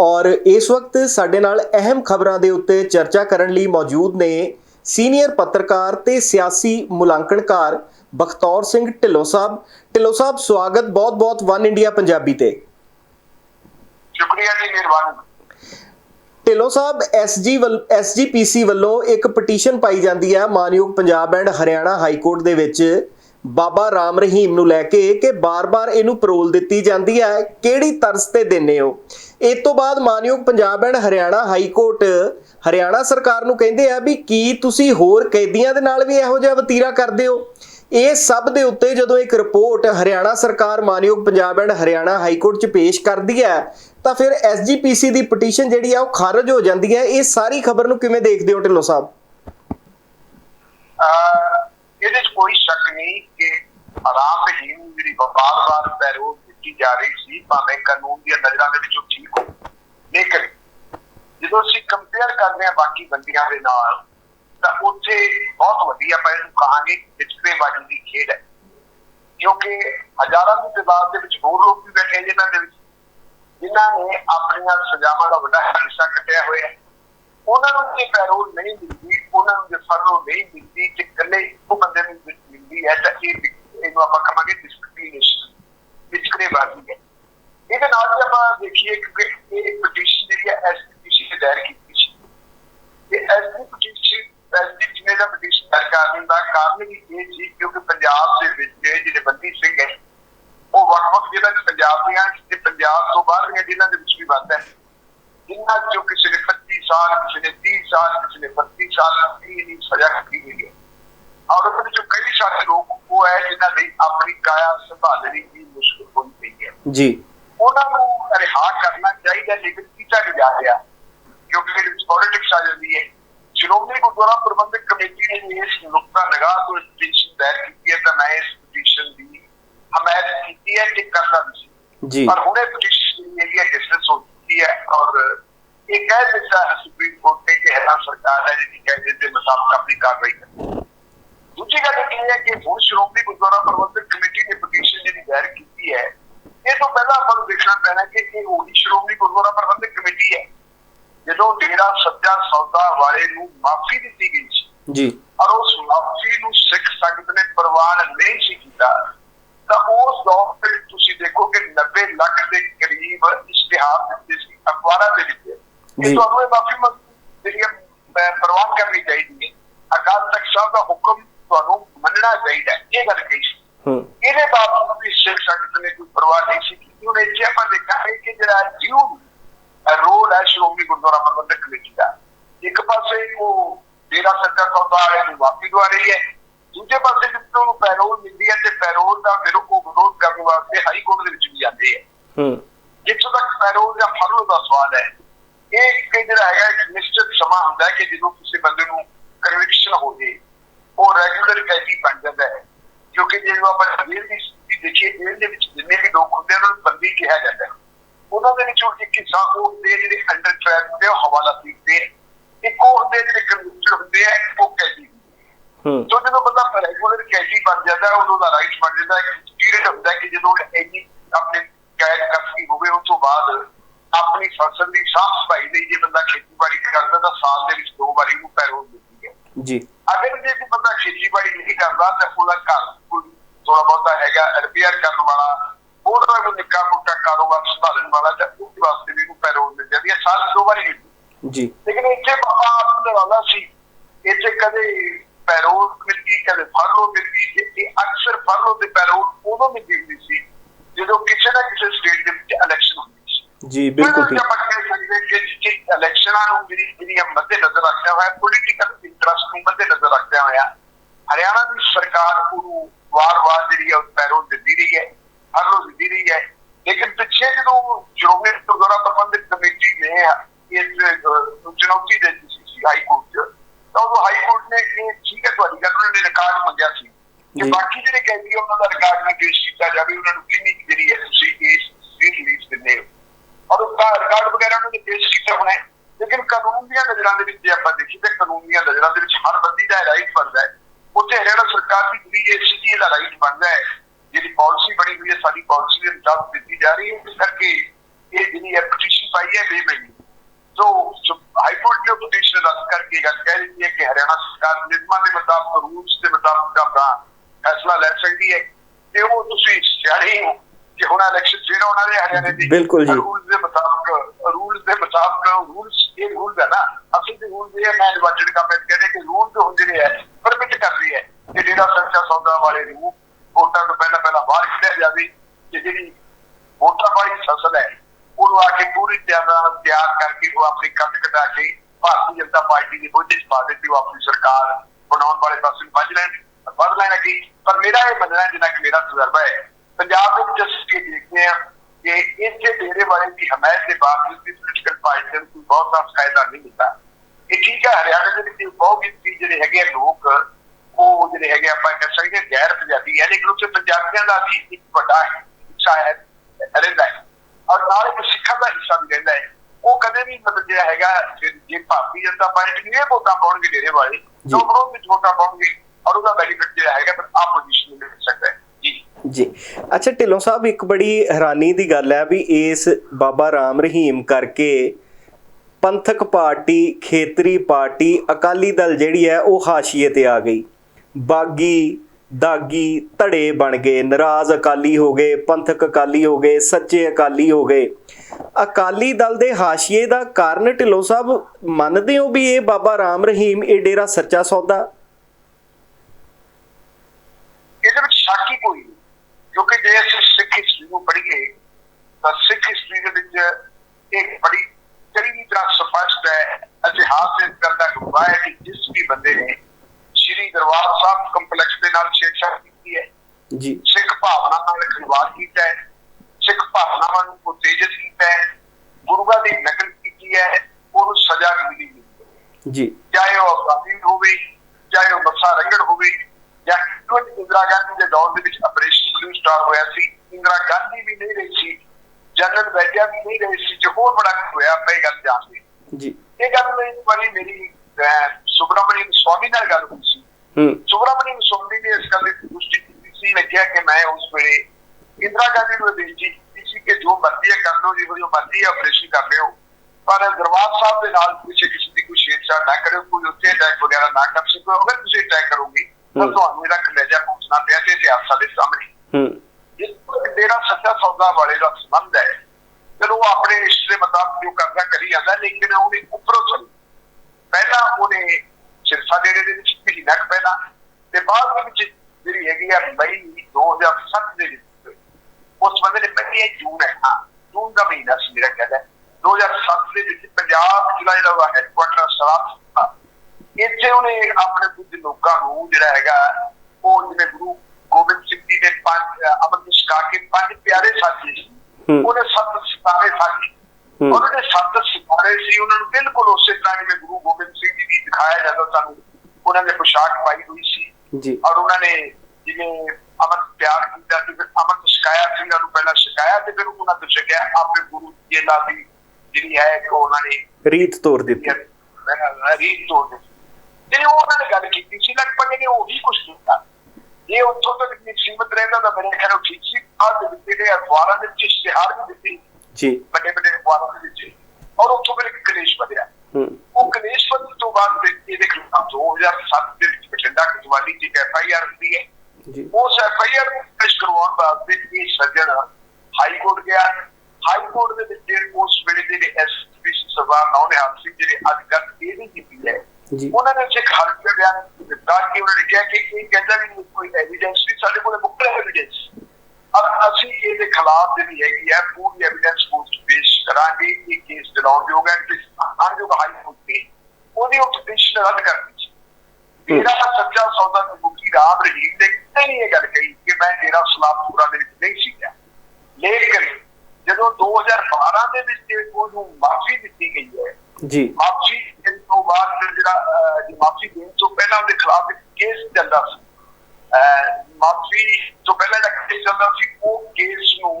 ਔਰ ਇਸ ਵਕਤ ਸਾਡੇ ਨਾਲ ਅਹਿਮ ਖਬਰਾਂ ਦੇ ਉੱਤੇ ਚਰਚਾ ਕਰਨ ਲਈ ਮੌਜੂਦ ਨੇ ਸੀਨੀਅਰ ਪੱਤਰਕਾਰ ਤੇ ਸਿਆਸੀ ਮੁਲਾਂਕਣਕਾਰ ਬਖਤੌਰ ਸਿੰਘ ਢਿੱਲੋਂ ਸਾਹਿਬ। ਢਿੱਲੋਂ ਸਾਹਿਬ ਸਵਾਗਤ ਬਹੁਤ-ਬਹੁਤ ਵਨ ਇੰਡੀਆ ਪੰਜਾਬੀ ਤੇ। ਸ਼ੁਕਰੀਆ ਜੀ ਮਿਹਰਬਾਨੀ। ਢਿੱਲੋਂ ਸਾਹਿਬ ਐਸਜੀ ਐਸਜੀਪੀਸੀ ਵੱਲੋਂ ਇੱਕ ਪਟੀਸ਼ਨ ਪਾਈ ਜਾਂਦੀ ਹੈ ਮਾਨਯੋਗ Punjab and Haryana High Court ਦੇ ਵਿੱਚ। ਬਾਬਾ ਰਾਮ ਰਹੀਮ ਨੂੰ ਲੈ ਕੇ ਕਿ ਬਾਰ-ਬਾਰ ਇਹਨੂੰ ਪਰੋਲ ਦਿੱਤੀ ਜਾਂਦੀ ਹੈ। ਕਿਹੜੀ ਤਰਸ ਤੇ ਦਿੰਨੇ ਹੋ? ਇਸ ਤੋਂ ਬਾਅਦ ਮਾਨਯੋਗ Punjab and Haryana High Court, Haryana ਸਰਕਾਰ ਨੂੰ ਕਹਿੰਦੇ ਆ ਵੀ ਕੀ ਤੁਸੀਂ ਹੋਰ ਕੈਦੀਆਂ ਦੇ ਨਾਲ ਵੀ ਇਹੋ ਜਿਹਾ ਵਤੀਰਾ ਕਰਦੇ ਹੋ? ਇਹ ਸਭ ਦੇ ਉੱਤੇ ਜਦੋਂ ਇੱਕ ਰਿਪੋਰਟ ਹਰਿਆਣਾ ਸਰਕਾਰ ਮਾਨਯੋਗ Punjab and Haryana High Court 'ਚ ਪੇਸ਼ ਕਰਦੀ ਹੈ, ਤਾਂ ਫਿਰ ਐਸਜੀਪੀਸੀ ਦੀ ਪਟੀਸ਼ਨ ਜਿਹੜੀ ਆ ਉਹ ਖਾਰਜ ਹੋ ਜਾਂਦੀ ਹੈ। ਇਹ ਸਾਰੀ ਖਬਰ ਨੂੰ ਕਿਵੇਂ ਦੇਖਦੇ ਹੋ ਢਿੱਲੋਂ ਸਾਹਿਬ? ਇਹਦੇ 'ਚ ਕੋਈ ਸ਼ੱਕ ਨਹੀਂ ਕਿ ਆਰਾਮ ਰਹੀਮ ਜਿਹੜੀ ਬਾਰ-ਬਾਰ ਪੈਰੋਲ ਦਿੱਤੀ ਜਾ ਰਹੀ ਸੀ, ਭਾਵੇਂ ਕਾਨੂੰਨ ਦੀਆਂ ਨਜ਼ਰਾਂ ਦੇ ਵਿੱਚ ਉਹ ਠੀਕ ਹੋ ਲੇਕਿਨ ਜਦੋਂ ਅਸੀਂ ਕੰਪੇਅਰ ਕਰਦੇ ਹਾਂ ਬਾਕੀ ਬੰਦੀਆਂ ਦੇ ਨਾਲ, ਤਾਂ ਉੱਥੇ ਬਹੁਤ ਵੱਡੀ ਆਪਾਂ ਇਹਨੂੰ ਕਹਾਂਗੇ ਡਿਸਪਲੇਬਾਜ਼ੀ ਦੀ ਖੇਡ ਹੈ। ਕਿਉਂਕਿ ਹਜ਼ਾਰਾਂ ਦੀ ਤਾਦਾਦ ਦੇ ਵਿੱਚ ਹੋਰ ਲੋਕ ਵੀ ਬੈਠੇ ਜਿਨ੍ਹਾਂ ਦੇ ਵਿੱਚ, ਜਿਨ੍ਹਾਂ ਨੇ ਆਪਣੀਆਂ ਸਜ਼ਾਵਾਂ ਦਾ ਵੱਡਾ ਹਿੱਸਾ ਕੱਟਿਆ ਹੋਇਆ ਉਹਨਾਂ ਨੂੰ ਜੇ ਪੈਰੋਲ ਨਹੀਂ ਮਿਲਦੀ, ਉਹਨਾਂ ਨੂੰ ਜੇ ਫਰਲੋ ਨਹੀਂ ਮਿਲਦੀ ਤੇ ਇਕੱਲੇ ਉਹ ਬੰਦੇ ਨੂੰ ਮਿਲਦੀ ਹੈ, ਤਾਂ ਇਹ ਇਹਨੂੰ ਆਪਾਂ ਕਹਾਂਗੇ ਡਿਸਕ੍ਰਿਮੀਨੇਸ਼ਨ ਵਿਚਕਰੇਬਾਜ਼ੀ ਹੈ ਇਹਦੇ ਨਾਲ ਜੇ ਆਪਾਂ ਦੇਖੀਏ ਕਿ ਇਹ ਪਟੀਸ਼ਨ ਜਿਹੜੀ ਹੈ ਐਸਪੀਸੀ ਨੇ ਦਾਇਰ ਕੀਤੀ ਸੀ ਤੇ ਐਸਪੀ ਪਟੀਸ਼ਨ ਐਸਪੀ ਜਿਹਨੇ ਦਾ ਪਟੀਸ਼ਨ ਦਾਇਰ ਕਰਨ ਦਾ ਕਾਰਨ ਵੀ ਇਹ ਸੀ ਕਿਉਂਕਿ ਪੰਜਾਬ ਦੇ ਵਿੱਚ ਜਿਹੜੇ ਬੰਦੀ ਸਿੰਘ ਹੈ ਉਹ ਵੱਖ-ਵੱਖ ਜ਼ਿਲ੍ਹਿਆਂ ਚ ਪੰਜਾਬ ਦੀਆਂ ਤੇ ਪੰਜਾਬ ਤੋਂ ਬਾਹਰ ਦੀਆਂ ਜ਼ਿਲ੍ਹਿਆਂ ਦੇ ਵਿੱਚ ਵੀ ਵੱਧ ਹੈ ਜਿਨ੍ਹਾਂ ਚੋਂ ਕਿਸੇ ਨੇ 25 ਸਾਲ ਕਿਸੇ ਨੇ 30 ਸਾਲ ਕਿਸੇ ਨੇ 32 ਸਾਲ ਦੀ ਦੀ ਸਜ਼ਾ ਕੱਟੀ ਗਈ ਹੈ ਔਰ ਉਹਨਾਂ ਵਿੱਚੋਂ ਕਈ ਸਾਰੇ ਲੋਕ ਉਹ ਹੈ ਜਿਨ੍ਹਾਂ ਦੀ ਆਪਣੀ ਕਾਇਆ ਸੰਭਾਲਣੀ ਵੀ ਮੁਸ਼ਕਲ ਹੋਈ ਪਈ ਹੈ ਜੀ ਉਹਨਾਂ ਨੂੰ ਰਿਹਾ ਕਰਨਾ ਚਾਹੀਦਾ ਲੇਕਿਨ ਕੀਤਾ ਨਹੀਂ ਜਾ ਰਿਹਾ ਕਿਉਂਕਿ ਇਹਦੇ ਵਿੱਚ ਪੋਲਿਟਿਕਸ ਆ ਜਾਂਦੀ ਹੈ ਸ਼੍ਰੋਮਣੀ ਗੁਰਦੁਆਰਾ ਪ੍ਰਬੰਧਕ ਕਮੇਟੀ ਨੇ ਇਸ ਨੁਕਤਾ ਨਿਗਾਹ ਤੋਂ ਪਟੀਸ਼ਨ ਦਾਇਰ ਕੀਤੀ ਹੈ ਤਾਂ ਮੈਂ ਇਸ ਪਟੀਸ਼ਨ ਦੀ ਹਮਾਇਤ ਕੀਤੀ ਹੈ ਕਿ ਕਰਦਾ ਵੀ ਸੀ ਜੀ ਪਰ ਹੁਣੇ ਪਟੀਸ਼ਨ ਜਿਹੜੀ ਹੈ ਡਿਸਮਿਸ ਹੋ ਚੁੱਕੀ ਹੈ ਔਰ ਇਹ ਕਹਿ ਦਿੱਤਾ ਹੈ ਸੁਪਰੀਮ ਕੋਰਟ ਨੇ ਕਿ ਹਰਿਆਣਾ ਸਰਕਾਰ ਹੈ ਜਿਹੜੀ ਕਹਿੰਦੇ ਦੇ ਮੁਤਾਬਕ ਆਪਣੀ ਕਾਰਵਾਈ ਕਰੇ ਦੂਜੀ ਗੱਲ ਇਹ ਹੈ ਕਿ ਹੁਣ ਸ਼੍ਰੋਮਣੀ ਗੁਰਦੁਆਰਾ ਪ੍ਰਬੰਧਕ ਕਮੇਟੀ ਨੇ ਪਟੀਸ਼ਨ ਜਿਹੜੀ ਦਾਇਰ ਕੀਤੀ ਹੈ ਇਹ ਤੋਂ ਪਹਿਲਾਂ ਆਪਾਂ ਨੂੰ ਦੇਖਣਾ ਪੈਣਾ ਕਿ ਇਹ ਉਹੀ ਸ਼੍ਰੋਮਣੀ ਗੁਰਦੁਆਰਾ ਪ੍ਰਬੰਧਕ ਕਮੇਟੀ ਹੈ। ਜਦੋਂ ਡੇਰਾ ਸੱਚਾ ਸੌਦਾ ਵਾਲੇ ਨੂੰ ਮਾਫੀ ਦਿੱਤੀ ਗਈ ਸੀ ਜੀ। ਔਰ ਉਸ ਮਾਫੀ ਨੂੰ ਸਿੱਖ ਸੰਗਤ ਨੇ ਪ੍ਰਵਾਨ ਨਹੀਂ ਸੀ ਕੀਤਾ ਤਾਂ ਉਸ ਦੌਰ ਤੇ ਤੁਸੀਂ ਦੇਖੋ ਕਿ 90 ਲੱਖ ਦੇ ਕਰੀਬ ਇਸ਼ਤਿਹਾਰ ਦਿੱਤੇ ਸੀ ਅਖਬਾਰਾਂ ਦੇ ਵਿੱਚ ਜੀ। ਕਿ ਤੁਹਾਨੂੰ ਇਹ ਮਾਫੀ ਜਿਹੜੀ ਪ੍ਰਵਾਨ ਕਰਨੀ ਚਾਹੀਦੀ ਹੈ। ਅਕਾਲ ਤਖਤ ਸਾਹਿਬ ਦਾ ਹੁਕਮ ਤੁਹਾਨੂੰ ਮੰਨਣਾ ਚਾਹੀਦਾ। ਇਹ ਗੱਲ ਕਹੀ ਸੀ। ਇਹਦੇ ਬਾਵਜੂਦ ਵੀ ਸਿੱਖ ਸੰਗਤ ਨੇ ਕੋਈ ਪਰਵਾਹ ਨਹੀਂ ਸੀ ਕੀਤੀ ਹੁਣ ਇੱਥੇ ਆਪਾਂ ਦੇਖਾਂਗੇ ਕਿ ਜਿਹੜਾ ਜਿਉ ਰੋਲ ਹੈ ਸ਼੍ਰੋਮਣੀ ਗੁਰਦੁਆਰਾ ਪ੍ਰਬੰਧਕ ਕਮੇਟੀ ਦਾ ਇੱਕ ਪਾਸੇ ਉਹ ਡੇਰਾ ਸੱਚਾ ਸੌਦਾ ਵਾਲੇ ਨੂੰ ਵਾਪੀ ਦਵਾ ਰਹੀ ਹੈ ਦੂਜੇ ਪਾਸੇ ਜਿੱਥੋਂ ਨੂੰ ਪੈਰੋਲ ਮਿਲਦੀ ਹੈ ਤੇ ਪੈਰੋਲ ਦਾ ਫਿਰ ਉਹ ਵਿਰੋਧ ਕਰਨ ਵਾਸਤੇ ਹਾਈ ਕੋਰਟ ਦੇ ਵਿੱਚ ਵੀ ਜਾਂਦੇ ਹੈ। ਹੂੰ। ਜਿੱਥੋਂ ਤੱਕ ਪੈਰੋਲ ਜਾਂ ਫਰਲੋ ਦਾ ਸਵਾਲ ਹੈ ਇਹ ਜਿਹੜਾ ਹੈਗਾ ਇੱਕ ਨਿਸ਼ਚਿਤ ਸਮਾਂ ਹੁੰਦਾ ਹੈ ਕਿ ਜਦੋਂ ਕਿਸੇ ਬੰਦੇ ਨੂੰ ਕਨਵਿਕਸ਼ਨ ਹੋ ਜੇ ਉਹ ਰੈਗੂਲਰ ਕੈਦੀ ਬਣ ਜਾਂਦਾ ਹੈ ਕਿਉਂਕਿ ਜੇ ਆਪਾਂ ਜੇਲ੍ਹ ਦੀ ਸਥਿਤੀ ਦੇਖੀਏ ਜੇਲ੍ਹ ਦੇ ਵਿੱਚ ਜਿੰਨੇ ਵੀ ਲੋਕ ਹੁੰਦੇ ਹਨ ਉਹਨਾਂ ਨੂੰ ਬੰਦੀ ਕਿਹਾ ਜਾਂਦਾ ਉਹਨਾਂ ਦੇ ਵਿੱਚੋਂ ਇੱਕ ਹਿੱਸਾ ਉਹ ਆ ਜਿਹੜੇ ਅੰਡਰ ਟ੍ਰੈਪ ਹੁੰਦੇ ਉਹ ਹਵਾਲਾ ਪੀਤੇ ਇੱਕ ਉਹ ਹੁੰਦੇ ਜਿਹੜੇ ਕਨਵਿਕਸ਼ਨ ਹੁੰਦੇ ਆ ਉਹ ਕੈਦੀ ਜੋ ਜਦੋਂ ਬੰਦਾ ਰੈਗੂਲਰ ਕੈਦੀ ਬਣ ਜਾਂਦਾ ਉਦੋਂ ਦਾ ਰਾਈਟ ਬਣ ਜਾਂਦਾ। ਇੱਕ ਪੀਰੀਅਡ ਹੁੰਦਾ ਕਿ ਜਦੋਂ ਐਨੀ ਆਪਣੇ ਕੈਦ ਕਰਨੀ ਹੋਵੇ ਉਸ ਤੋਂ ਬਾਅਦ ਆਪਣੀ ਫਸਲ ਦੀ ਸਾਫ਼ ਸਫ਼ਾਈ ਲਈ ਜੇ ਬੰਦਾ ਖੇਤੀਬਾੜੀ ਕਰਦਾ ਤਾਂ ਸਾਲ ਦੇ ਵਿੱਚ ਦੋ ਵਾਰੀ ਉਹਨੂੰ ਪੈਰੋਲ ਮਿਲਦੀ ਹੈ। ਜੀ। ਅਗਰ ਜੇ ਕੋਈ ਬੰਦਾ ਖੇਤੀਬਾੜੀ ਨਹੀਂ ਕਰਦਾ ਤਾਂ ਉਹਦਾ ਘਰ ਕੋਈ ਥੋੜਾ ਬਹੁਤਾ ਹੈਗਾ ਰਿਪੇਅਰ ਕਰਨ ਵਾਲਾ ਉਹਦਾ ਕੋਈ ਨਿੱਕਾ ਮੋਟਾ ਕਾਰੋਬਾਰ ਸੰਭਾਲਣ ਵਾਲਾ ਤਾਂ ਉਹਦੇ ਵਾਸਤੇ ਵੀ ਉਹਨੂੰ ਪੈਰੋਲ ਮਿਲ ਜਾਂਦੀ ਹੈ ਸਾਲ ਦੋ ਵਾਰੀ ਮਿਲਦੀ ਹੈ ਜੀ। ਲੇਕਿਨ ਇੱਥੇ ਬਾਬਾ ਆਪ ਦਾ ਵਾਲਾ ਸੀ। ਇੱਥੇ ਕਦੇ ਪੈਰੋਲ ਮਿਲਦੀ ਕਦੇ ਫਰਲੋ ਮਿਲਦੀ ਇਹ ਅਕਸਰ ਫਰਲੋ ਤੇ ਪੈਰੋਲ ਉਦੋਂ ਮਿਲਦੀ ਹੁੰਦੀ ਸੀ ਜਦੋਂ ਕਿਸੇ ਨਾ ਕਿਸੇ ਸਟੇਟ ਦੇ ਵਿੱਚ ਇਲੈਕਸ਼ਨ ਹੁੰਦੀ ਸੀ। ਜੀ ਬਿਲਕੁਲ ਠੀਕ। ਆਪਾਂ ਕਹਿ ਸਕਦੇ ਕਿ ਕਿ ਇਲੈਕਸ਼ਨਾਂ ਨੂੰ ਜਿਹੜੀ ਜਿਹੜੀਆਂ ਮੱਦੇ ਨਜ਼ਰ ਰੱਖਿਆ ਹੋਇਆ ਪੋਲੀਟੀਕਲ ਇੰਟਰਸਟ ਨੂੰ ਮੱਦੇ ਨਜ਼ਰ ਰੱਖਿਆ ਹੋਇਆ ਹਰਿਆਣਾ ਦੀ ਸਰਕਾਰ ਉਹਨੂੰ ਵਾਰ-ਵਾਰ ਜਿਹੜੀ ਹੈ ਉਹ ਪੈਰੋਲ ਦਿੰਦੀ ਰਹੀ ਹੈ। ਫਰਲੋ ਦਿੰਦੀ ਰਹੀ ਹੈ। ਲੇਕਿਨ ਪਿੱਛੇ ਜਦੋਂ ਸ਼੍ਰੋਮਣੀ ਗੁਰਦੁਆਰਾ ਪ੍ਰਬੰਧਕ ਕਮੇਟੀ ਨੇ ਇਸ ਚੁਣੌਤੀ ਦੇ ਦਿੱਤੀ ਸੀ ਹਾਈ ਕੋਰਟ 'ਚ ਤਾਂ ਉਦੋਂ ਹਾਈ ਕੋਰਟ ਨੇ ਇਹ ਠੀਕ ਹੈ ਤੁਹਾਡੀ ਗੱਲ ਉਹਨਾਂ ਨੇ ਰਿਕਾਰਡ ਮੰਗਿਆ ਸੀ। ਕਿ। ਬਾਕੀ ਜਿਹੜੇ ਕੈਦੀ ਉਹਨਾਂ ਦਾ ਰਿਕਾਰਡ ਵੀ ਪੇਸ਼ ਕੀਤਾ ਜਾਵੇ ਉਹਨਾਂ ਨੂੰ ਕਿੰਨੀ ਜਿਹੜੀ ਹੈ ਤੁਸੀਂ ਇਸ ਦੀ ਰਿਲੀਜ਼ ਦਿੰਦੇ ਹੋ। ਔਰ ਉਹਦਾ ਰਿਕਾਰਡ ਵਗੈਰਾ ਉਹਨਾਂ ਨੇ ਪੇਸ਼ ਕੀਤਾ ਹੋਣਾ। ਲੇਕਿਨ ਕਾਨੂੰਨ ਦੀਆਂ ਨਜ਼ਰਾਂ ਦੇ ਵਿੱਚ ਜੇ ਆਪਾਂ ਦੇਖੀਏ ਤਾਂ ਕਾਨੂੰਨ ਦੀਆਂ ਨਜ਼ਰਾਂ ਦੇ ਵਿੱਚ ਹਰ ਬੰਦੀ ਦਾ ਰਾਈਟ ਬਣਦਾ ਹੈ। ਉੱਥੇ ਹਰਿਆਣਾ ਸਰਕਾਰ ਦੀ ਜਿਹੜੀ ਇਹ ਸਿੱਧੀ ਦਾ ਰਾਈਟ ਬਣਦਾ ਹੈ। ਜਿਹੜੀ ਪਾਲਿਸੀ ਬਣੀ ਹੋਈ ਹੈ ਸਾਡੀ ਪਾਲਿਸੀ ਦੇ ਮੁਤਾਬਕ ਦਿੱਤੀ ਜਾ ਰਹੀ ਹੈ। ਇਸ ਕਰਕੇ ਇਹ ਜਿਹੜੀ ਹੈ ਪਟੀਸ਼ਨ ਪਾਈ ਹੈ ਬੇਮੈਨੀ तो ਹਾਈਕੋਰਟ ਨੇ ਪਟੀਸ਼ਨ ਰੱਦ ਕਰਕੇ ਗੱਲ ਕਹਿ ਦਿੱਤੀ ਹੈ ਕਿ ਹਰਿਆਣਾ ਸਰਕਾਰ ਨਿਯਮਾਂ ਦੇ ਮੁਤਾਬਕ ਰੂਲਸ ਦੇ ਮੁਤਾਬਕ ਆਪਣਾ ਫੈਸਲਾ ਲੈ ਸਕਦੀ ਹੈ। ਤੇ ਉਹ ਤੁਸੀਂ ਸਿਆਣੇ ਹੋ ਕਿ ਹੁਣ ਇਲੈਕਸ਼ਨ ਜਿਹੜਾ ਉਹਨਾਂ ਦੇ ਹਰਿਆਣੇ ਦੀ ਬਿਲਕੁਲ ਜੀ। ਰੂਲਸ ਦੇ ਮੁਤਾਬਕ ਰੂਲਸ ਦੇ ਮੁਤਾਬਕ ਰੂਲਸ ਇਹ ਰੂਲ ਹੈ ਨਾ। ਅਸੀਂ ਦੇ ਰੂਲ ਦੇ ਮੈਂ ਡਿਵਾਈਡਡ ਕਮੈਂਟ ਕਹਿੰਦੇ ਕਿ ਰੂਲ ਜੋ ਹੁੰਦੇ ਨੇ ਪਰਮਿਟ ਕਰਦੀ ਹੈ। ਕਿ ਜਿਹੜਾ ਸੱਚਾ ਸੌਦਾ ਵਾਲੇ ਨੂੰ ਵੋਟਾਂ ਤੋਂ ਪਹਿਲਾਂ ਪਹਿਲਾਂ ਬਾਹਰ ਕੱਢਿਆ ਜਾਵੇ ਕਿ ਜਿਹੜੀ ਵੋਟਾਂ ਵਾਲੀ ਫਸਲ ਹੈ ਉਹਨੂੰ ਆ ਕੇ ਪੂਰੀ ਤਿਆਰ ਤਿਆਰ ਕਰਕੇ ਉਹ ਆਪਣੀ ਕੱਟ ਕਟਾ ਕੇ ਭਾਰਤੀ ਜਨਤਾ ਪਾਰਟੀ ਦੀ ਬੋਝੇ ਚ ਪਾ ਦਿੱਤੀ ਉਹ ਆਪਣੀ ਸਰਕਾਰ ਬਣਾਉਣ ਵਾਲੇ ਪਾਸੇ ਨੂੰ ਵੱਜ ਲੈਣ ਵੱਧ ਲੈਣ ਅੱਗੇ। ਪਰ ਮੇਰਾ ਇਹ ਮੰਨਣਾ ਹੈ, ਜਿੰਨਾ ਕਿ ਮੇਰਾ ਤਜਰਬਾ ਹੈ ਪੰਜਾਬ ਦੇ ਵਿੱਚ ਅਸੀਂ ਇਹ ਦੇਖਦੇ ਹਾਂ ਕਿ ਇੱਥੇ ਡੇਰੇ ਵਾਲੇ ਦੀ ਹਮਾਇਤ ਦੇ ਬਾਵਜੂਦ ਵੀ ਪੋਲੀਟੀਕਲ ਪਾਰਟੀ ਨੂੰ ਕੋਈ ਬਹੁਤ ਸਾਫ਼ ਫਾਇਦਾ ਨਹੀਂ ਮਿਲਦਾ ਇਹ ਠੀਕ ਹੈ ਹਰਿਆਣਾ ਦੇ ਵਿੱਚ ਬਹੁਤ ਗਿਣਤੀ ਜਿਹੜੇ ਹੈਗੇ ਆ ਲੋਕ ਉਹ ਜਿਹੜੇ ਹੈਗੇ ਆਪਾਂ ਕਹਿ ਸਕਦੇ ਗੈਰ ਪੰਜਾਬੀ ਹੈ ਲੇਕਿਨ ਉੱਥੇ ਪੰਜਾਬੀਆਂ ਦਾ ਵੀ ਇੱਕ ਵੱਡਾ ਹਿੱਸਾ ਹੈ ਰਹਿੰਦਾ ਹੈ। ਔਰ ਨਾਲ ਇੱਕ ਸਿੱਖਾਂ ਦਾ ਹਿੱਸਾ ਵੀ ਰਹਿੰਦਾ ਹੈ। ਉਹ ਕਦੇ ਵੀ ਮਤਲਬ ਜਿਹੜਾ ਹੈਗਾ ਜੇ ਭਾਰਤੀ ਜਨਤਾ ਪਾਰਟੀ ਨੂੰ ਵੋਟਾਂ ਪਾਉਣਗੇ ਡੇਰੇ ਵਾਲੇ ਤਾਂ ਵਿਰੋਧ ਵਿੱਚ ਵੋਟਾਂ ਪਾਉਣਗੇ ਔਰ ਉਹਦਾ ਬੈਨੀਫਿਟ ਜਿਹੜਾ ਹੈਗਾ ਫਿਰ ਆਪੋਜੀਸ਼ਨ ਨੂੰ ਮਿਲ ਸਕਦਾ ਹੈ। ਜੀ। ਜੀ। ਅੱਛਾ ਢਿੱਲੋਂ ਸਾਹਿਬ ਇੱਕ ਬੜੀ ਹੈਰਾਨੀ ਦੀ ਗੱਲ ਹੈ ਵੀ ਇਸ ਬਾਬਾ ਰਾਮ ਰਹੀਮ ਕਰਕੇ ਪੰਥਕ ਪਾਰਟੀ ਖੇਤਰੀ ਪਾਰਟੀ ਅਕਾਲੀ ਦਲ ਜਿਹੜੀ ਹੈ ਉਹ ਹਾਸ਼ੀਏ ਤੇ ਆ ਗਈ। ਬਾਗੀ, ਦਾਗੀ, ਧੜੇ ਬਣ ਗਏ। ਨਾਰਾਜ਼ ਅਕਾਲੀ ਹੋ ਗਏ, ਪੰਥਕ ਅਕਾਲੀ ਹੋ ਗਏ, ਸੱਚੇ ਅਕਾਲੀ ਹੋ ਗਏ। ਅਕਾਲੀ ਦਲ ਦੇ ਹਾਸ਼ੀਏ ਦਾ ਕਾਰਨ ਢਿੱਲੋਂ ਸਾਹਿਬ, ਮੰਨਦੇ ਹੋ ਵੀ ਇਹ ਬਾਬਾ ਰਾਮ ਰਹੀਮ ਇਹ ਡੇਰਾ ਸੱਚਾ ਸੌਦਾ? ਇਹਦੇ ਵਿੱਚ ਸ਼ੱਕ ਹੀ ਕੋਈ ਨਹੀਂ। ਕਿਉਂਕਿ ਜੇ ਅਸੀਂ ਸਿੱਖ ਹਿਸਟਰੀ ਨੂੰ ਪੜ੍ਹੀਏ, ਤਾਂ ਸਿੱਖ ਹਿਸਟਰੀ ਦੇ ਵਿੱਚ ਇੱਕ ਬੜੀ ਚੰਗੀ ਤਰ੍ਹਾਂ ਸਪਸ਼ਟ ਹੈ, ਇਤਿਹਾਸ ਇਸ ਗੱਲ ਦਾ ਗਵਾਹ ਹੈ ਕਿ ਜਿਸ ਵੀ ਬੰਦੇ ਨੇ ਸ਼੍ਰੀ ਦਰਬਾਰ ਸਾਹਿਬ ਕੰਪਲੈਕਸ ਦੇ ਨਾਲ ਛੇੜਛਾੜ ਕੀਤੀ ਹੈ। ਜੀ। ਸਿੱਖ ਭਾਵਨਾ ਨਾਲ ਖਿਲਵਾੜ ਕੀਤਾ ਹੈ। ਸਿੱਖ ਭਾਵਨਾਵਾਂ ਨੂੰ ਉਤੇਜਿਤ ਕੀਤਾ ਹੈ। ਗੁਰੂਆਂ ਦੀ ਨਕਲ ਕੀਤੀ ਹੈ। ਉਹਨੂੰ ਸਜ਼ਾ ਮਿਲੀ। ਹੈ ਜੀ। ਚਾਹੇ ਉਹ ਅਫਗਾਨੀ ਹੋਵੇ ਚਾਹੇ ਉਹ ਮੱਸਾ ਰੰਗੜ ਹੋਵੇ ਜਾਂ ਕੁਝ ਇੰਦਰਾ ਗਾਂਧੀ ਦੇ ਦੌਰ ਦੇ ਵਿੱਚ ਆਪਰੇਸ਼ਨ ਬਲੂ ਸਟਾਰ ਹੋਇਆ ਸੀ ਇੰਦਰਾ ਗਾਂਧੀ ਵੀ ਨਹੀਂ ਰਹੀ ਸੀ ਜਨਰਲ ਵੈਜਾ ਵੀ ਨਹੀਂ ਰਹੀ ਸੀ ਜੋ ਹੋਰ ਬੜਾ ਹੋਇਆ ਇਹ ਗੱਲ ਜਾਣਦੇ ਜੀ। ਇਹ ਗੱਲ ਮੈਂ ਇੱਕ ਵਾਰੀ ਮੇਰੀ ਸੁਬਰਾਮਣੀ ਸਵਾਮੀ ਨਾਲ ਗੱਲ ਹੋਈ ਸੀ। ਹੂੰ। ਸੁਬਰਾਮਣੀ ਸਵਾਮੀ ਨੇ ਇਸ ਗੱਲ ਦੀ ਪੁਸ਼ਟੀ ਕੀਤੀ ਸੀ ਮੈਂ ਕਿਹਾ ਕਿ ਮੈਂ ਉਸ ਵੇਲੇ ਇੰਦਰਾ ਗਾਂਧੀ ਨੂੰ ਬੇਨਤੀ ਕੀਤੀ ਸੀ ਕਿ ਜੋ ਮਰਜ਼ੀ ਹੈ ਕਰ ਲਓ ਜੀ ਜੋ ਮਰਜ਼ੀ ਹੈ ਆਪਰੇਸ਼ਨ ਕਰ ਲਿਓ। ਪਰ ਦਰਬਾਰ ਸਾਹਿਬ ਦੇ ਨਾਲ ਕਿਸੇ ਕਿਸੇ ਦੀ ਕੋਈ ਛੇੜਛਾੜ ਨਾ ਕਰਿਓ ਕੋਈ ਉੱਥੇ ਅਟੈਕ ਵਗੈਰਾ ਨਾ ਕਰ ਸਕੋ। ਅਗਰ ਤੁਸੀਂ ਅਟੈਕ ਕਰੋਗੇ ਤਾਂ। ਤੁਹਾਨੂੰ ਇਹਦਾ ਕਲੇਜਾ ਪਹੁੰਚਣਾ ਪਿਆ ਤੇ ਇਤਿਹਾਸ ਸਾਡੇ ਸਾਹਮਣੇ। ਹੂੰ। ਜਿਸ ਤੋਂ ਮੇਰਾ ਸੱਚਾ ਸੌਦਾ ਵਾਲੇ ਦਾ ਸੰਬੰਧ ਹੈ ਚਲੋ ਉਹ ਆਪਣੇ ਇਸ਼ਟ ਦੇ ਮੁਤਾਬਕ ਜੋ ਕਰਦਾ ਕਰੀ ਜਾਂਦਾ ਲੇਕਿਨ ਉਹਨੇ ਉੱਪਰੋਂ ਚੱਲ ਪਹਿਲਾਂ ਉਹਨੇ ਸਿਰਸਾ ਡੇਰੇ ਦੇ ਵਿੱਚ ਮਹੀਨਾ ਕੁ ਪਹਿਲਾਂ ਤੇ ਬਾਅਦ ਦੇ ਵਿੱਚ ਜਿਹੜੀ ਹੈਗੀ ਆ ਮਈ 2007 ਦੇ ਵਿੱਚ ਉਸ ਬੰਦੇ ਨੇ ਪਹਿਲੀ ਜੂਨ ਹੈ ਹਾਂ ਜੂਨ ਦਾ ਮਹੀਨਾ ਸੀ ਮੇਰਾ ਖਿਆਲ ਹੈ 2007 ਦੇ ਵਿੱਚ ਪੰਜਾਬ ਜ਼ਿਲ੍ਹਾ ਜਿਹੜਾ ਵਾ ਹੈਡਕੁਆਟਰ ਸਰਾਪ ਇੱਥੇ ਉਹਨੇ ਆਪਣੇ ਕੁਝ ਲੋਕਾਂ ਨੂੰ ਜਿਹੜਾ ਹੈਗਾ ਉਹ ਜਿਵੇਂ ਗੁਰੂ ਗੋਬਿੰਦ ਸਿੰਘ ਜੀ ਦੇ ਪੰਜ ਅਹ ਅੰਮ੍ਰਿਤ ਛਕਾ ਕੇ ਪੰਜ ਪਿਆਰੇ ਸਾਥੀ ਸੀ। ਉਹਨੇ ਸੱਤ ਸਿਤਾਰੇ ਸਾਥੀ। ਉਹਨਾਂ ਦੇ ਸੱਤ ਸਿਤਾਰੇ ਸੀ ਉਹਨਾਂ ਨੂੰ ਬਿਲਕੁਲ ਉਸੇ ਤਰ੍ਹਾਂ ਜਿਵੇਂ ਗੁਰੂ ਗੋਬਿੰਦ ਸਿੰਘ ਜੀ ਦੀ ਦਿਖਾਇਆ ਜਾਂਦਾ ਸਾਨੂੰ ਉਹਨਾਂ ਨੇ ਪੋਸ਼ਾਕ ਪਾਈ ਹੋਈ ਸੀ। ਜੀ। ਔਰ ਉਹਨਾਂ ਨੇ ਜਿਵੇਂ ਅਮਰ ਪਿਆਰ ਕੀਤਾ ਤੇ ਫਿਰ ਅਮਰ ਛਕਾਇਆ ਸਿੰਘਾਂ ਨੂੰ ਪਹਿਲਾਂ ਛਕਾਇਆ ਤੇ ਫਿਰ ਉਹਨਾਂ ਤੋਂ ਛਕਿਆ ਆਪਣੇ ਗੁਰੂ ਜੀ ਦੀ ਜਿਹੜੀ ਹੈ ਕਿ ਉਹਨਾਂ ਨੇ ਰੀਤ ਤੋੜ ਦਿੱਤੀ। ਰੀਤ ਤੋੜ ਦਿੱਤੀ। ਜਿਹੜੀ ਉਹ ਉਹਨਾਂ ਨੇ ਗੱਲ ਕੀਤੀ ਸੀ ਲਗਭਗ ਇਹਨੇ ਉਹੀ ਕੁਝ ਕੀਤਾ। ਇਹ ਉੱਥੋਂ ਤੱਕ ਨਹੀਂ ਸੀਮਤ ਰਹਿੰਦਾ ਤਾਂ ਮੇਰੇ ਖਿਆਲ ਠੀਕ ਸੀ। ਆਹ ਦੇ ਵਿੱਚ ਜਿਹੜੇ ਅਖਬਾਰਾਂ ਦੇ ਵਿੱਚ ਇਸ਼ਤਿਹਾਰ ਵੀ ਦਿੱਤੇ। ਜੀ। ਵੱਡੇ ਵੱਡੇ ਅਖਬਾਰਾਂ ਦੇ ਵਿੱਚ। ਔਰ ਉੱਥੋਂ ਫਿਰ ਇੱਕ ਕਲੇਸ਼ ਵਧਿਆ। ਉਹ ਕਲੇਸ਼ ਵਧਣ ਤੋਂ ਬਾਅਦ ਇਹਦੇ ਖਿਲਾਫ 2007 ਦੇ ਵਿੱਚ ਬਠਿੰਡਾ ਕਚਵਾਲੀ ਦੀ ਐਫ ਆਈ ਆਰ ਹੁੰਦੀ ਹੈ। ਜੀ। ਉਸ ਐਫ ਆਈ ਆਰ ਨੂੰ ਪੇਸ਼ ਕਰਵਾਉਣ ਵਾਸਤੇ ਇਹ ਸੱਜਣ ਹਾਈ ਕੋਰਟ ਗਿਆ। ਹਾਈ ਕੋਰਟ ਦੇ ਵਿੱਚ ਉਸ ਵੇਲੇ ਦੇ ਐਸਪੀ ਸਰਦਾਰ ਨੌਨਿਹਾਲ ਸਿੰਘ ਜਿਹੜੇ ਅੱਜ ਕੱਲ੍ਹ ਇਹ ਨਹੀਂ ਕੀਤੀ ਹੈ ਜੀ। ਉਹਨਾਂ ਨੇ ਖਾਰਜ ਕਰ ਬਿਆਨ ਦਿੱਤਾ ਕਿ ਉਹਨਾਂ ਨੇ ਕਿਹਾ ਕਿ ਇਹ ਕਹਿੰਦਾ ਵੀ ਕੋਈ ਐਵੀਡੈਂਸ ਨਹੀਂ ਸਾਡੇ ਕੋਲ ਮੁੱਖ ਐਵੀਡੈਂਸ ਅਸੀਂ ਇਹਦੇ ਖਿਲਾਫ ਜਿਹੜੀ ਹੈਗੀ ਹੈ ਪੂਰੀ ਐਵੀਡੈਂਸ ਕੋਰਟ ਪੇਸ਼ ਕਰਾਂਗੇ ਇਹ ਕੇਸ ਚਲਾਉਣ ਯੋਗ ਹੈ ਕਿ ਆਨਯੋਗ ਹਾਈ ਕੋਰਟ ਤੇ ਉਹਦੀ ਉਹ ਪਟੀਸ਼ਨ ਰੱਦ ਕਰ ਦਿੱਤੀ। ਮੇਰਾ ਸੱਚਾ ਸੌਦਾ ਦੀ ਮੁਖੀ ਰਾਮ ਰਹੀਮ ਨੇ ਕਿਤੇ ਨਹੀਂ ਇਹ ਗੱਲ ਕਹੀ ਕਿ ਮੈਂ ਤੇਰਾ ਸਲਾਮਪੁਰਾ ਦੇ ਵਿੱਚ ਨਹੀਂ ਸੀ ਗਿਆ। ਲੇਕਿਨ ਜਦੋਂ 2012 ਦੇ ਵਿੱਚ ਉਹਨੂੰ ਮਾਫੀ ਦਿੱਤੀ ਗਈ ਹੈ ਜੀ। ਮਾਫੀ ਦੇਣ ਤੋਂ ਬਾਅਦ ਜਿਹੜਾ ਮਾਫੀ ਦੇਣ ਤੋਂ ਪਹਿਲਾਂ ਉਹਦੇ ਖਿਲਾਫ ਇੱਕ ਕੇਸ ਚੱਲਦਾ ਸੀ। ਮਾਫੀ ਤੋਂ ਪਹਿਲਾਂ ਜਿਹੜਾ ਕੇਸ ਚੱਲਦਾ ਸੀ ਉਹ ਕੇਸ ਨੂੰ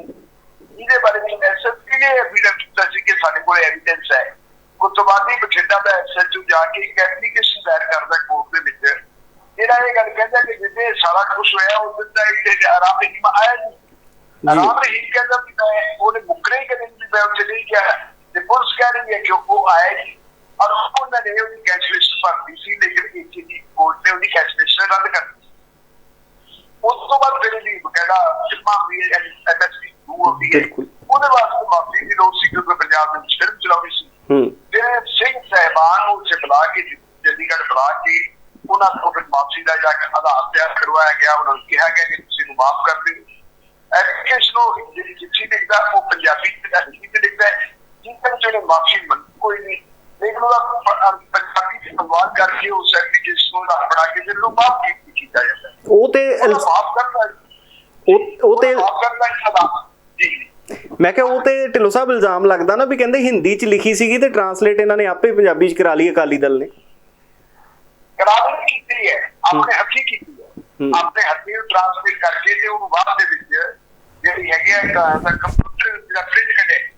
ਇਹਦੇ ਬਾਰੇ ਵੀ ਐਸਐਸਪੀ ਨੇ ਐਵੀਡੈਂਸ ਦਿੱਤਾ ਸੀ ਕਿ ਸਾਡੇ ਕੋਲ ਐਵੀਡੈਂਸ ਹੈ। ਉਸ ਤੋਂ ਬਾਅਦ ਹੀ ਬਠਿੰਡਾ ਦਾ ਐਸਐਚਓ ਜਾ ਕੇ ਇੱਕ ਐਪਲੀਕੇਸ਼ਨ ਦਾਇਰ ਕਰਦਾ ਕੋਰਟ ਦੇ ਵਿੱਚ। ਜਿਹੜਾ ਇਹ ਗੱਲ ਕਹਿੰਦਾ ਕਿ ਜਿੱਦੇ ਸਾਰਾ ਕੁਝ ਹੋਇਆ ਉਸ ਦਿਨ ਦਾ ਇੱਥੇ ਆਰਾਮ ਨਹੀਂ ਆਇਆ ਜੀ ਜੀ। ਆਰਾਮ ਨਹੀਂ ਕਹਿੰਦਾ ਵੀ ਮੈਂ ਉਹਨੇ ਮੁੱਕਰੇ ਹੀ ਕਦੇ ਵੀ ਮੈਂ ਉੱਥੇ ਨਹੀਂ ਗਿਆ। ਤੇ ਜੋ ਉਹ ਆਇਆ ਜੀ ਔਰ ਉਹਨਾਂ ਨੇ ਉਹਦੀ ਕੈਂਸਲੇਸ਼ਨ ਭਰਤੀ ਸੀ ਲੇਕਿਨ ਇੱਕ ਦੀ ਕੋਰਟ ਨੇ ਉਹਦੀ ਕੈਂਸਲੇਸ਼ਨ ਰੱਦ ਕਰ ਦਿੱਤੀ। ਉਸ ਤੋਂ ਬਾਅਦ ਫਿਰ ਇਹਦੀ ਬਕਾਇਦਾ ਫਿਲਮਾਂ ਵੀ ਐਮਐਸਪੀ 2 ਹੁੰਦੀ ਹੈ ਬਿਲਕੁਲ। ਉਹਦੇ ਵਾਸਤੇ ਮਾਫੀ ਦੀ ਲੋੜ ਸੀ ਕਿਉਂਕਿ ਪੰਜਾਬ ਦੇ ਵਿੱਚ ਫਿਲਮ ਚਲਾਉਣੀ ਸੀ। ਜਿਹੜੇ ਸਿੰਘ ਸਹਿਬਾਨ ਨੂੰ ਬੁਲਾ ਕੇ ਚੰਡੀਗੜ੍ਹ ਬੁਲਾ ਕੇ ਉਹਨਾਂ ਤੋਂ ਫਿਰ ਮਾਫੀ ਦਾ ਜਿਹੜਾ ਆਧਾਰ ਤਿਆਰ ਕਰਵਾਇਆ ਗਿਆ ਉਹਨਾਂ ਨੂੰ ਕਿਹਾ ਗਿਆ ਕਿ ਤੁਸੀਂ ਨੂੰ ਮਾਫ ਕਰ ਦਿਓ। ਐਪਲੀਕੇਸ਼ਨ ਉਹ ਜਿਹੜੀ ਚਿੱਠੀ ਲਿਖਦਾ ਉਹ ਪੰਜਾਬੀ ਤੇ ਜਾਂ ਹਿੰਦੀ ਤੇ ਲਿਖਦਾ ਹੈ ਜਿਸ ਵਿੱਚ ਉਹਨੇ ਮਾਫੀ ਮੰਗ ਕੋਈ ਨਹੀਂ ਲੇਕਿਨ ਉਹਦਾ ਪ- ਪੰਜਾਬੀ ਚ ਅਨੁਵਾਦ ਕਰਕੇ ਉਸ ਐਪਲੀਕੇਸ਼ਨ ਨੂੰ ਉਹਦਾ ਬਣਾ ਕੇ ਫਿਰ ਉਹਨੂੰ ਮਾਫ ਕੀਤਾ ਜਾਂਦਾ ਹੈ ਉਹ ਤੇ ਮਾਫ ਉਹ ਉਹ ਤੇ ਮਾਫ ਜੀ ਮੈਂ ਕਿਹਾ ਉਹ ਤੇ ਢਿੱਲੋਂ ਸਾਹਿਬ ਇਲਜ਼ਾਮ ਲੱਗਦਾ ਨਾ ਵੀ ਕਹਿੰਦੇ ਹਿੰਦੀ ਚ ਲਿਖੀ ਸੀਗੀ ਤੇ ਟਰਾਂਸਲੇਟ ਇਹਨਾਂ ਨੇ ਆਪੇ ਪੰਜਾਬੀ ਚ ਕਰਾ ਲਈ ਅਕਾਲੀ ਦਲ ਨੇ। ਕਰਾਰ ਕੀਤੀ ਹੈ। ਆਪਣੇ ਹੱਥੀ ਕੀਤੀ ਹੂੰ। ਆਪਣੇ ਹੱਥੀ ਨੂੰ ਟ੍ਰਾਂਸਲੇਟ ਕਰਕੇ ਤੇ ਉਹਨੂੰ ਬਾਅਦ ਦੇ ਵਿੱਚ ਜਿਹੜੀ ਹੈਗੀ ਹੈ ਕੰਪਿਊਟਰ ਜਿਹੜਾ ਪ੍ਰਿੰਟ ਕੱਢੇ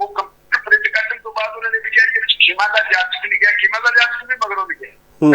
ਉਹ ਕੰਪਿਊਟਰ ਪ੍ਰਿੰਟ ਕੱਢਣ ਤੋਂ ਬਾਅਦ ਉਹਨਾਂ ਨੇ ਵੀ ਕਿਹਾ ਕਿ ਖਿਮਾ ਦਾ ਜਾਚਕ ਲਿਖਿਆ। ਖਿਮਾ ਦਾ ਜਾਚਕ ਵੀ ਮਗਰੋਂ ਲਿਖਿਆ। ਹੂੰ।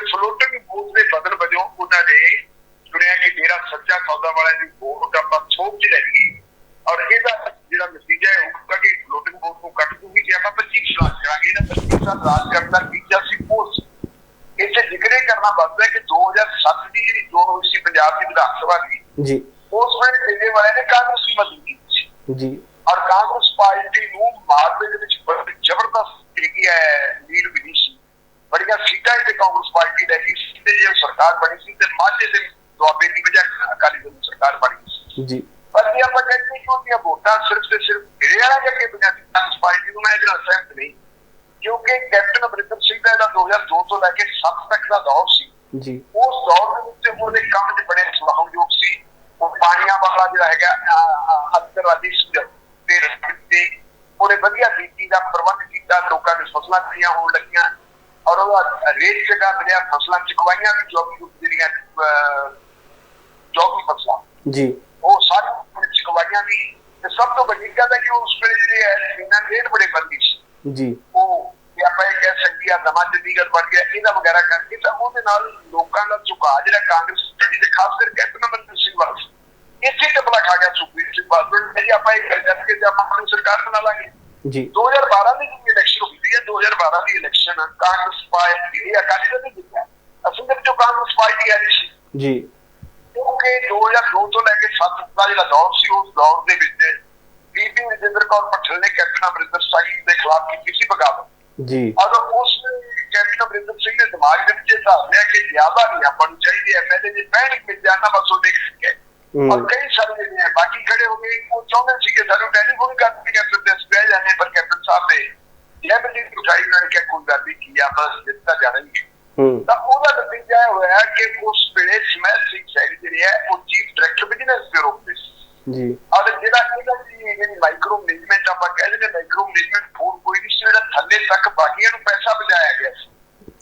ਸਾਲ ਰਾਜ ਕਰਨ ਦਾ ਟੀਚਾ ਸੀ ਪੋਸਟ ਇੱਥੇ ਜ਼ਿਕਰ ਕਰਨਾ ਬਣਦਾ ਹੈ ਕਿ 2007 ਦੀ ਜਿਹੜੀ ਚੋਣ ਹੋਈ ਸੀ ਪੰਜਾਬ ਦੀ ਵਿਧਾਨ ਸਭਾ ਦੀ ਜੀ। ਉਸ ਵੇਲੇ ਦਿੱਲੀ ਵਾਲਿਆਂ ਨੇ ਕਾਂਗਰਸੀ ਮਦਦ ਕੀਤੀ ਸੀ। ਜੀ। ਔਰ ਕਾਂਗਰਸ ਪਾਰਟੀ ਨੂੰ ਮਾਲਵੇ ਦੇ ਵਿੱਚ ਬੜੀ ਜ਼ਬਰਦਸਤ ਹੈਗੀ ਹੈ ਲੀਡ ਮਿਲੀ ਸੀ। ਬੜੀਆਂ ਸੀਟਾਂ ਤੇ ਕਾਂਗਰਸ ਪਾਰਟੀ ਲੈ ਗਈ ਸੀ ਤੇ ਜੇ ਸਰਕਾਰ ਬਣੀ ਸੀ ਤੇ ਮਾਝੇ ਦੇ ਦੁਆਬੇ ਦੀ ਵਜ੍ਹਾ ਅਕਾਲੀ ਦਲ ਸਰਕਾਰ ਬਣੀ ਸੀ। ਜੇ। 1907 ਦਾ ਦੌਰ ਸੀ। ਜੀ। ਉਸ ਦੌਰ ਦੇ ਵਿੱਚ ਉਹਦੇ ਕੰਮ ਦੇ ਬੜੇ ਸਲਾਹਯੋਗ ਸੀ। ਉਹ ਪਾਣੀਆਂ ਵਾਲਾ ਜਿਹੜਾ ਹੈਗਾ ਅੰਤਰਰਾਜੀ ਸੁਝਾਅ ਤੇ ਤੇ ਉਹਨੇ ਵਧੀਆ ਬੀਜੀ ਦਾ ਪ੍ਰਬੰਧ ਕੀਤਾ ਲੋਕਾਂ ਦੇ ਫਸਲਾਂ ਖੜੀਆਂ ਹੋਣ ਲੱਗੀਆਂ। ਔਰ ਉਹਦਾ ਰੇਟ ਜਗਾ ਮਿਲਿਆ ਫਸਲਾਂ ਚੁਕਵਾਈਆਂ ਵੀ ਜੋਗੀ ਜਿਹੜੀਆਂ ਜੋਗੀ ਫਸਲਾਂ। ਜੀ। ਉਹ ਸਾਰੀ ਚਕਵਾਈਆਂ ਵੀ। ਤੇ ਸਭ ਤੋਂ ਵੱਡੀ ਗੱਲ ਹੈ ਕਿ ਉਸ ਵੇਲੇ ਜਿਹੜੇ ਜ਼ਮੀਨਾਂ ਰੇਟ ਬੜੇ ਬੰਦੀ ਸੀ। ਜੀ। ਉਹ ਆਪਾਂ ਇਹ ਕਹਿ ਸਕੀਏ ਆ ਨਵਾਂ ਚੰਡੀਗੜ੍ਹ ਬਣ ਗਿਆ ਇਹਦਾ ਵਗੈਰਾ ਕਰਕੇ ਤਾਂ ਉਹਦੇ ਨਾਲ ਲੋਕਾਂ ਦਾ ਝੁਕਾਅ ਜਿਹੜਾ ਕਾਂਗਰਸ ਤੇ ਖਾਸ ਕਰਕੇ ਕੈਪਟਨ ਅਮਰਿੰਦਰ ਸਿੰਘ ਵੱਲ ਸੀ ਇੱਥੇ ਟਪਲਾ ਖਾ ਗਿਆ ਸੁਖਬੀਰ ਸਿੰਘ ਬਾਦਲ ਨੇ ਜੀ ਆਪਾਂ ਇਹ ਕਰ ਕਰਕੇ ਤੇ ਆਪਾਂ ਆਪਣੀ ਸਰਕਾਰ ਬਣਾ ਲਾਂਗੇ। ਜੀ। 2012 ਦੀ ਜਿਹੜੀ ਇਲੈਕਸ਼ਨ ਹੁੰਦੀ ਹੈ 2012 ਦੀ ਇਲੈਕਸ਼ਨ ਕਾਂਗਰਸ ਪਾਰਟੀ ਇਹ ਅਕਾਲੀ ਦਲ ਨੇ ਜਿੱਤਿਆ। ਅਸਲ ਦੇ ਵਿੱਚ ਕਾਂਗਰਸ ਪਾਰਟੀ ਆ ਰਹੀ ਸੀ। ਜੀ। ਕਿਉਂਕਿ 2002 ਤੋਂ ਲੈ ਕੇ 7 ਦਾ ਜਿਹੜਾ ਦੌਰ ਸੀ ਉਸ ਦੌਰ ਦੇ ਵਿੱਚ ਬੀਬੀ ਰਜਿੰਦਰ ਕੌਰ ਪਟੇਲ ਨੇ ਕੈਪਟਨ ਅਮਰਿੰਦਰ ਸਿੰਘ ਦੇ ਖਿਲਾਫ ਕੀਤੀ ਸੀ ਬਗਾਵਤ। ਜੀ। ਔਰ ਉਸ ਨੇ ਕੈਪਟਨ ਅਮਰਿੰਦਰ ਸਿੰਘ ਨੇ ਦਿਮਾਗ ਦੇ ਵਿੱਚ ਇਹ ਧਾਰ ਲਿਆ ਕਿ ਜ਼ਿਆਦਾ ਨਹੀਂ ਆਪਾਂ ਨੂੰ ਚਾਹੀਦੀ ਪਹਿਲੇ ਜੇ ਪੈਣ ਮਿਲ ਜਾਣਾ ਬਸ ਉਹ ਦੇਖ ਸਕੇ। ਔਰ ਕਈ ਸਾਰੇ ਹੈ, ਬਾਕੀ ਖੜੇ ਹੋ ਗਏ ਉਹ ਚਾਹੁੰਦੇ ਸੀ ਕਿ ਸਾਨੂੰ ਟੈਲੀਫੋਨ ਕਰਕੇ ਕੈਪਟਨ ਦੇ ਸਪੈ ਜਾਣੇ ਪਰ ਕੈਪਟਨ ਸਾਹਿਬ ਨੇ ਇਹ ਵੀ ਉਠਾਈ ਉਹਨਾਂ ਨੇ ਕਿ ਕੋਈ ਗੱਲ ਨਹੀਂ ਕੀ ਆਪਾਂ ਜਿੱਤਾ ਜਾਣਗੇ ਤਾਂ ਉਹਦਾ ਨਤੀਜਾ ਇਹ ਹੋਇਆ ਕਿ ਉਸ ਵੇਲੇ ਸਮੈਲ ਸਿੰਘ ਸੈਕਟਰੀ ਹੈ ਉਹ ਚੀਫ ਡਾਇਰੈਕਟਰ ਬਿਜ਼ਨਸ ਬਿਊਰੋ ਦੇ ਸੀ ਜੀ। ਔਰ ਜਿਹੜਾ ਇਹਦਾ ਜੀ ਜਿਹੜੀ ਮਾਈਕਰੋ ਮੈਨੇਜਮੈਂਟ ਆਪਾਂ ਕਹਿੰਦੇ ਨੇ ਮਾਈਕਰੋ ਮੈਨੇਜਮੈਂਟ ਨਹੀਂ ਸੀ ਜਿਹੜਾ ਥੱਲੇ ਤੱਕ ਬਾਕੀਆਂ ਨੂੰ ਪੈਸਾ ਬਚਾਇਆ ਗਿਆ ਸੀ।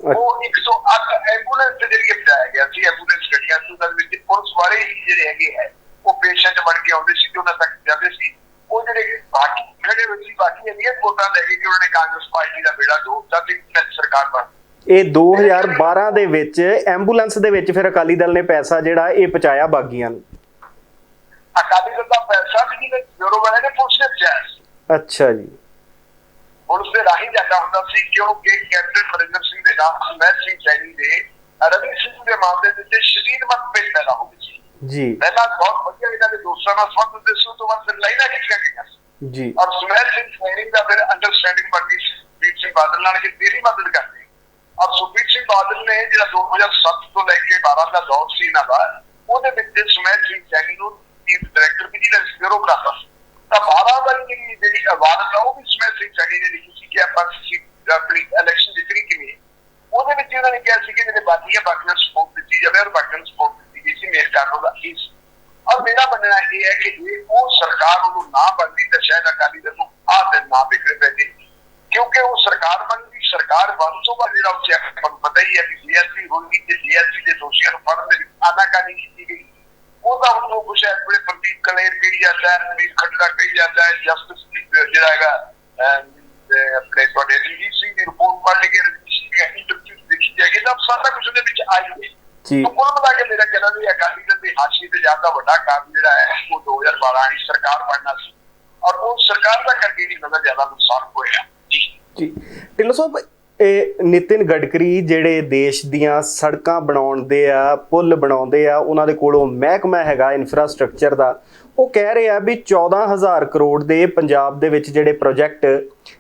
ਉਹ 108 ਐਂਬੂਲੈਂਸ ਦੇ ਜਰੀਏ ਬਚਾਇਆ ਗਿਆ ਸੀ ਐਂਬੂਲੈਂਸ ਗੱਡੀਆਂ ਸੀ ਉਹਨਾਂ ਵਿੱਚ ਪੁਲਿਸ ਵਾਲੇ ਹੀ ਜਿਹੜੇ ਹੈਗੇ ਹੈ ਉਹ ਪੇਸ਼ੈਂਟ ਬਣ ਕੇ ਆਉਂਦੇ ਸੀ ਤੇ ਉਹਨਾਂ ਤੱਕ ਜਾਂਦੇ ਸੀ। ਉਹ ਜਿਹੜੇ ਬਾਕੀ ਹੋਏ ਸੀ ਬਾਕੀ ਇੰਨੀਆਂ ਵੋਟਾਂ ਲੈ ਕੇ ਕਿ ਉਹਨਾਂ ਨੇ ਕਾਂਗਰਸ ਪਾਰਟੀ ਦਾ ਬੇੜਾ ਡੋਬਤਾ ਤੇ ਸਰਕਾਰ ਬਣ। ਇਹ 2012 ਦੇ ਵਿੱਚ ਐਂਬੂਲੈਂਸ ਦੇ ਵਿੱਚ ਫਿਰ ਅਕਾਲੀ ਦਲ ਨੇ ਪੈਸਾ ਜਿਹੜਾ ਇਹ ਪਹੁੰਚਾਇਆ ਬਾਗੀਆਂ ਨੂੰ। ਅਕਾਲੀ ਦਲ ਦਾ ਪੈਸਾ ਵੀ ਨਹੀਂ ਬਿਊਰੋ ਵਾਲੇ ਨੇ ਪੁਲਿਸ ਨੇ ਸੀ। ਅੱਛਾ ਜੀ। ਪੁਲਿਸ ਦੇ ਰਾਹੀਂ ਜਾਂਦਾ ਹੁੰਦਾ ਸੀ ਕਿਉਂਕਿ ਕੈਪਟਨ ਅਮਰਿੰਦਰ ਸਿੰਘ ਦੇ ਨਾਮ ਸਮੈਰ ਸਿੰਘ ਸੈਣੀ ਦੇ ਰਵੀ ਸਿੰਘ ਦੇ ਮਾਮਲੇ ਦੇ ਵਿੱਚ ਸ਼ਦੀਦ ਮਤਭੇਦ ਪੈਦਾ ਹੋ ਸੀ। ਜੀ। ਪਹਿਲਾਂ ਬਹੁਤ ਵਧੀਆ ਇਹਨਾਂ ਦੇ ਦੋਸਤਾਂ ਨਾਲ ਸੰਬੰਧ ਹੁੰਦੇ ਸੀ ਤੋਂ ਬਾਅਦ ਫਿਰ ਲਾਈਨਾਂ ਖਿੱਚੀਆਂ ਗਈਆਂ ਸੀ। ਜੀ। ਔਰ ਸਮੈਰ ਸਿੰਘ ਸੈਣੀ ਦਾ ਫਿਰ ਅੰਡਰਸਟੈਂਡਿੰਗ ਬਣ ਗਈ ਸੀ ਸੁਖਬੀਰ ਸਿੰਘ ਬਾਦਲ ਨਾਲ ਕਿ ਤੇਰੀ ਮਦਦ ਕਰਦੇ ਔਰ ਸੁਖਬੀਰ ਸਿੰਘ ਬਾਦਲ ਨੇ ਜਿਹੜਾ 2007 ਤੋਂ ਲੈ ਕੇ 12 ਦਾ ਦੌਰ ਸੀ ਇਹਨਾਂ ਦਾ ਉਹਦੇ ਵਿੱਚ ਸਮੈਰ ਸਿੰਘ ਸੈਣੀ ਨੂੰ ਚੀਫ ਡਾਇਰੈਕਟਰ ਵਿਜੀਲੈਂਸ ਬਿਊਰੋ ਬਣਾਤਾ ਤਾਂ 12 ਵਾਲੀ ਜਿਹੜੀ ਜਿਹੜੀ ਆਵਾਜ਼ ਆ ਉਹ ਵੀ ਸਮੈਰ ਸਿੰਘ ਸੈਣੀ ਨੇ ਲਿਖੀ ਸੀ ਕਿ ਆਪਾਂ ਸੀ ਆਪਣੀ ਇਲੈਕਸ਼ਨ ਜਿੱਤਣੀ ਕਿਵੇਂ ਉਹਦੇ ਵਿੱਚ ਉਹਨਾਂ ਨੇ ਕਿਹਾ ਸੀ ਕਿ ਜਿਹੜੇ ਬਾਕੀਆਂ ਬਾਕੀਆਂ ਨੂੰ ਸਪੋਰਟ ਦਿੱਤੀ ਜਾਵੇ ਔਰ ਬਾਕੀਆਂ ਨੂੰ ਸਪੋਰਟ ਦਿੱਤੀ ਗਈ ਸੀ ਮੇਰ ਕਾਰਨ ਦਾ ਇਸ ਔਰ ਮੇਰਾ ਮੰਨਣਾ ਇਹ ਹੈ ਕਿ ਜੇ ਉਹ ਸਰਕਾਰ ਉਹਨੂੰ ਨਾ ਬਣਦੀ ਤਾਂ ਸ਼ਾਇਦ ਅਕਾਲੀ ਦਲ ਨੂੰ ਆਹ ਦਿਨ ਨਾ ਵਿਗੜੇ ਪੈਂਦੇ ਕਿਉਂਕਿ ਉਹ ਸਰਕਾਰ ਬਣਦੀ ਸਰਕਾਰ ਸਰਕਾਰ ਬਣ ਤੋਂ ਬਾਅਦ ਜਿਹੜਾ ਉੱਥੇ ਤੁਹਾਨੂੰ ਪਤਾ ਹੀ ਹੈ ਕਿ ਜੀਐਸਟੀ ਹੋਈ ਤੇ ਜੀਐਸਟੀ ਦੇ ਦੋਸ਼ੀਆਂ ਨੂੰ ਫੜਨ ਦੇ ਵਿੱਚ ਆਨਾਕਾਨੀ ਕੀਤੀ ਗਈ ਉਹਦਾ ਹੁਣ ਉਹ ਕੁਛ ਹੈ ਬੜੇ ਪ੍ਰਦੀਪ ਕਲੇਰ ਕਹੀ ਜਾਂਦਾ ਹੈ ਵੀਰ ਖੰਡਰਾ ਕਹੀ ਜਾਂਦਾ ਹੈ ਜਸਟਿਸ ਜਿਹੜਾ ਹੈਗਾ ਆਪਣੇ ਤੁਹਾਡੇ ਡੀਜੀਸੀ ਦੀ ਰਿਪੋਰਟ ਪੜ੍ਹ ਕੇ ਰਜਿਸਟਰੀ ਦੀਆਂ ਇੰਟਰਵਿਊ ਦੇਖੀ ਜਾਏਗੀ ਤਾਂ ਸਾਰਾ ਕੁਝ ਉਹਦੇ ਵਿੱਚ ਆਈ ਹੈ। ਜੀ। ਤਾਂ ਕੁੱਲ ਮਿਲਾ ਕੇ ਮੇਰਾ ਕਹਿਣਾ ਵੀ ਅਕਾਲੀ ਦਲ ਦੀ ਹਾਸ਼ੀ ਤੇ ਜਾਣ ਦਾ ਵੱਡਾ ਕਾਰਨ ਜਿਹੜਾ ਹੈ ਉਹ 2012 ਵਾਲੀ ਸਰਕਾਰ ਬਣਨਾ ਸੀ। ਔਰ ਉਹ ਸਰਕਾਰ ਦਾ ਕਰਕੇ ਹੀ ਨਜ਼ਰ ਜ਼ਿਆਦਾ ਨੁਕਸਾਨ ਹੋਇਆ। ਜੀ। ਜੀ। ਢਿੱਲੋਂ ਸਾਹਿਬ ਇਹ ਨਿਤਿਨ ਗਡਕਰੀ ਜਿਹੜੇ ਦੇਸ਼ ਦੀਆਂ ਸੜਕਾਂ ਬਣਾਉਂਦੇ ਆ, ਪੁਲ ਬਣਾਉਂਦੇ ਆ, ਉਹਨਾਂ ਦੇ ਕੋਲੋਂ ਮਹਿਕਮਾ ਹੈਗਾ ਇਨਫਰਾਸਟ੍ਰਕਚਰ ਦਾ। ਉਹ ਕਹਿ ਰਹੇ ਆ ਵੀ 14000 ਕਰੋੜ ਦੇ ਪੰਜਾਬ ਦੇ ਵਿੱਚ ਜਿਹੜੇ ਪ੍ਰੋਜੈਕਟ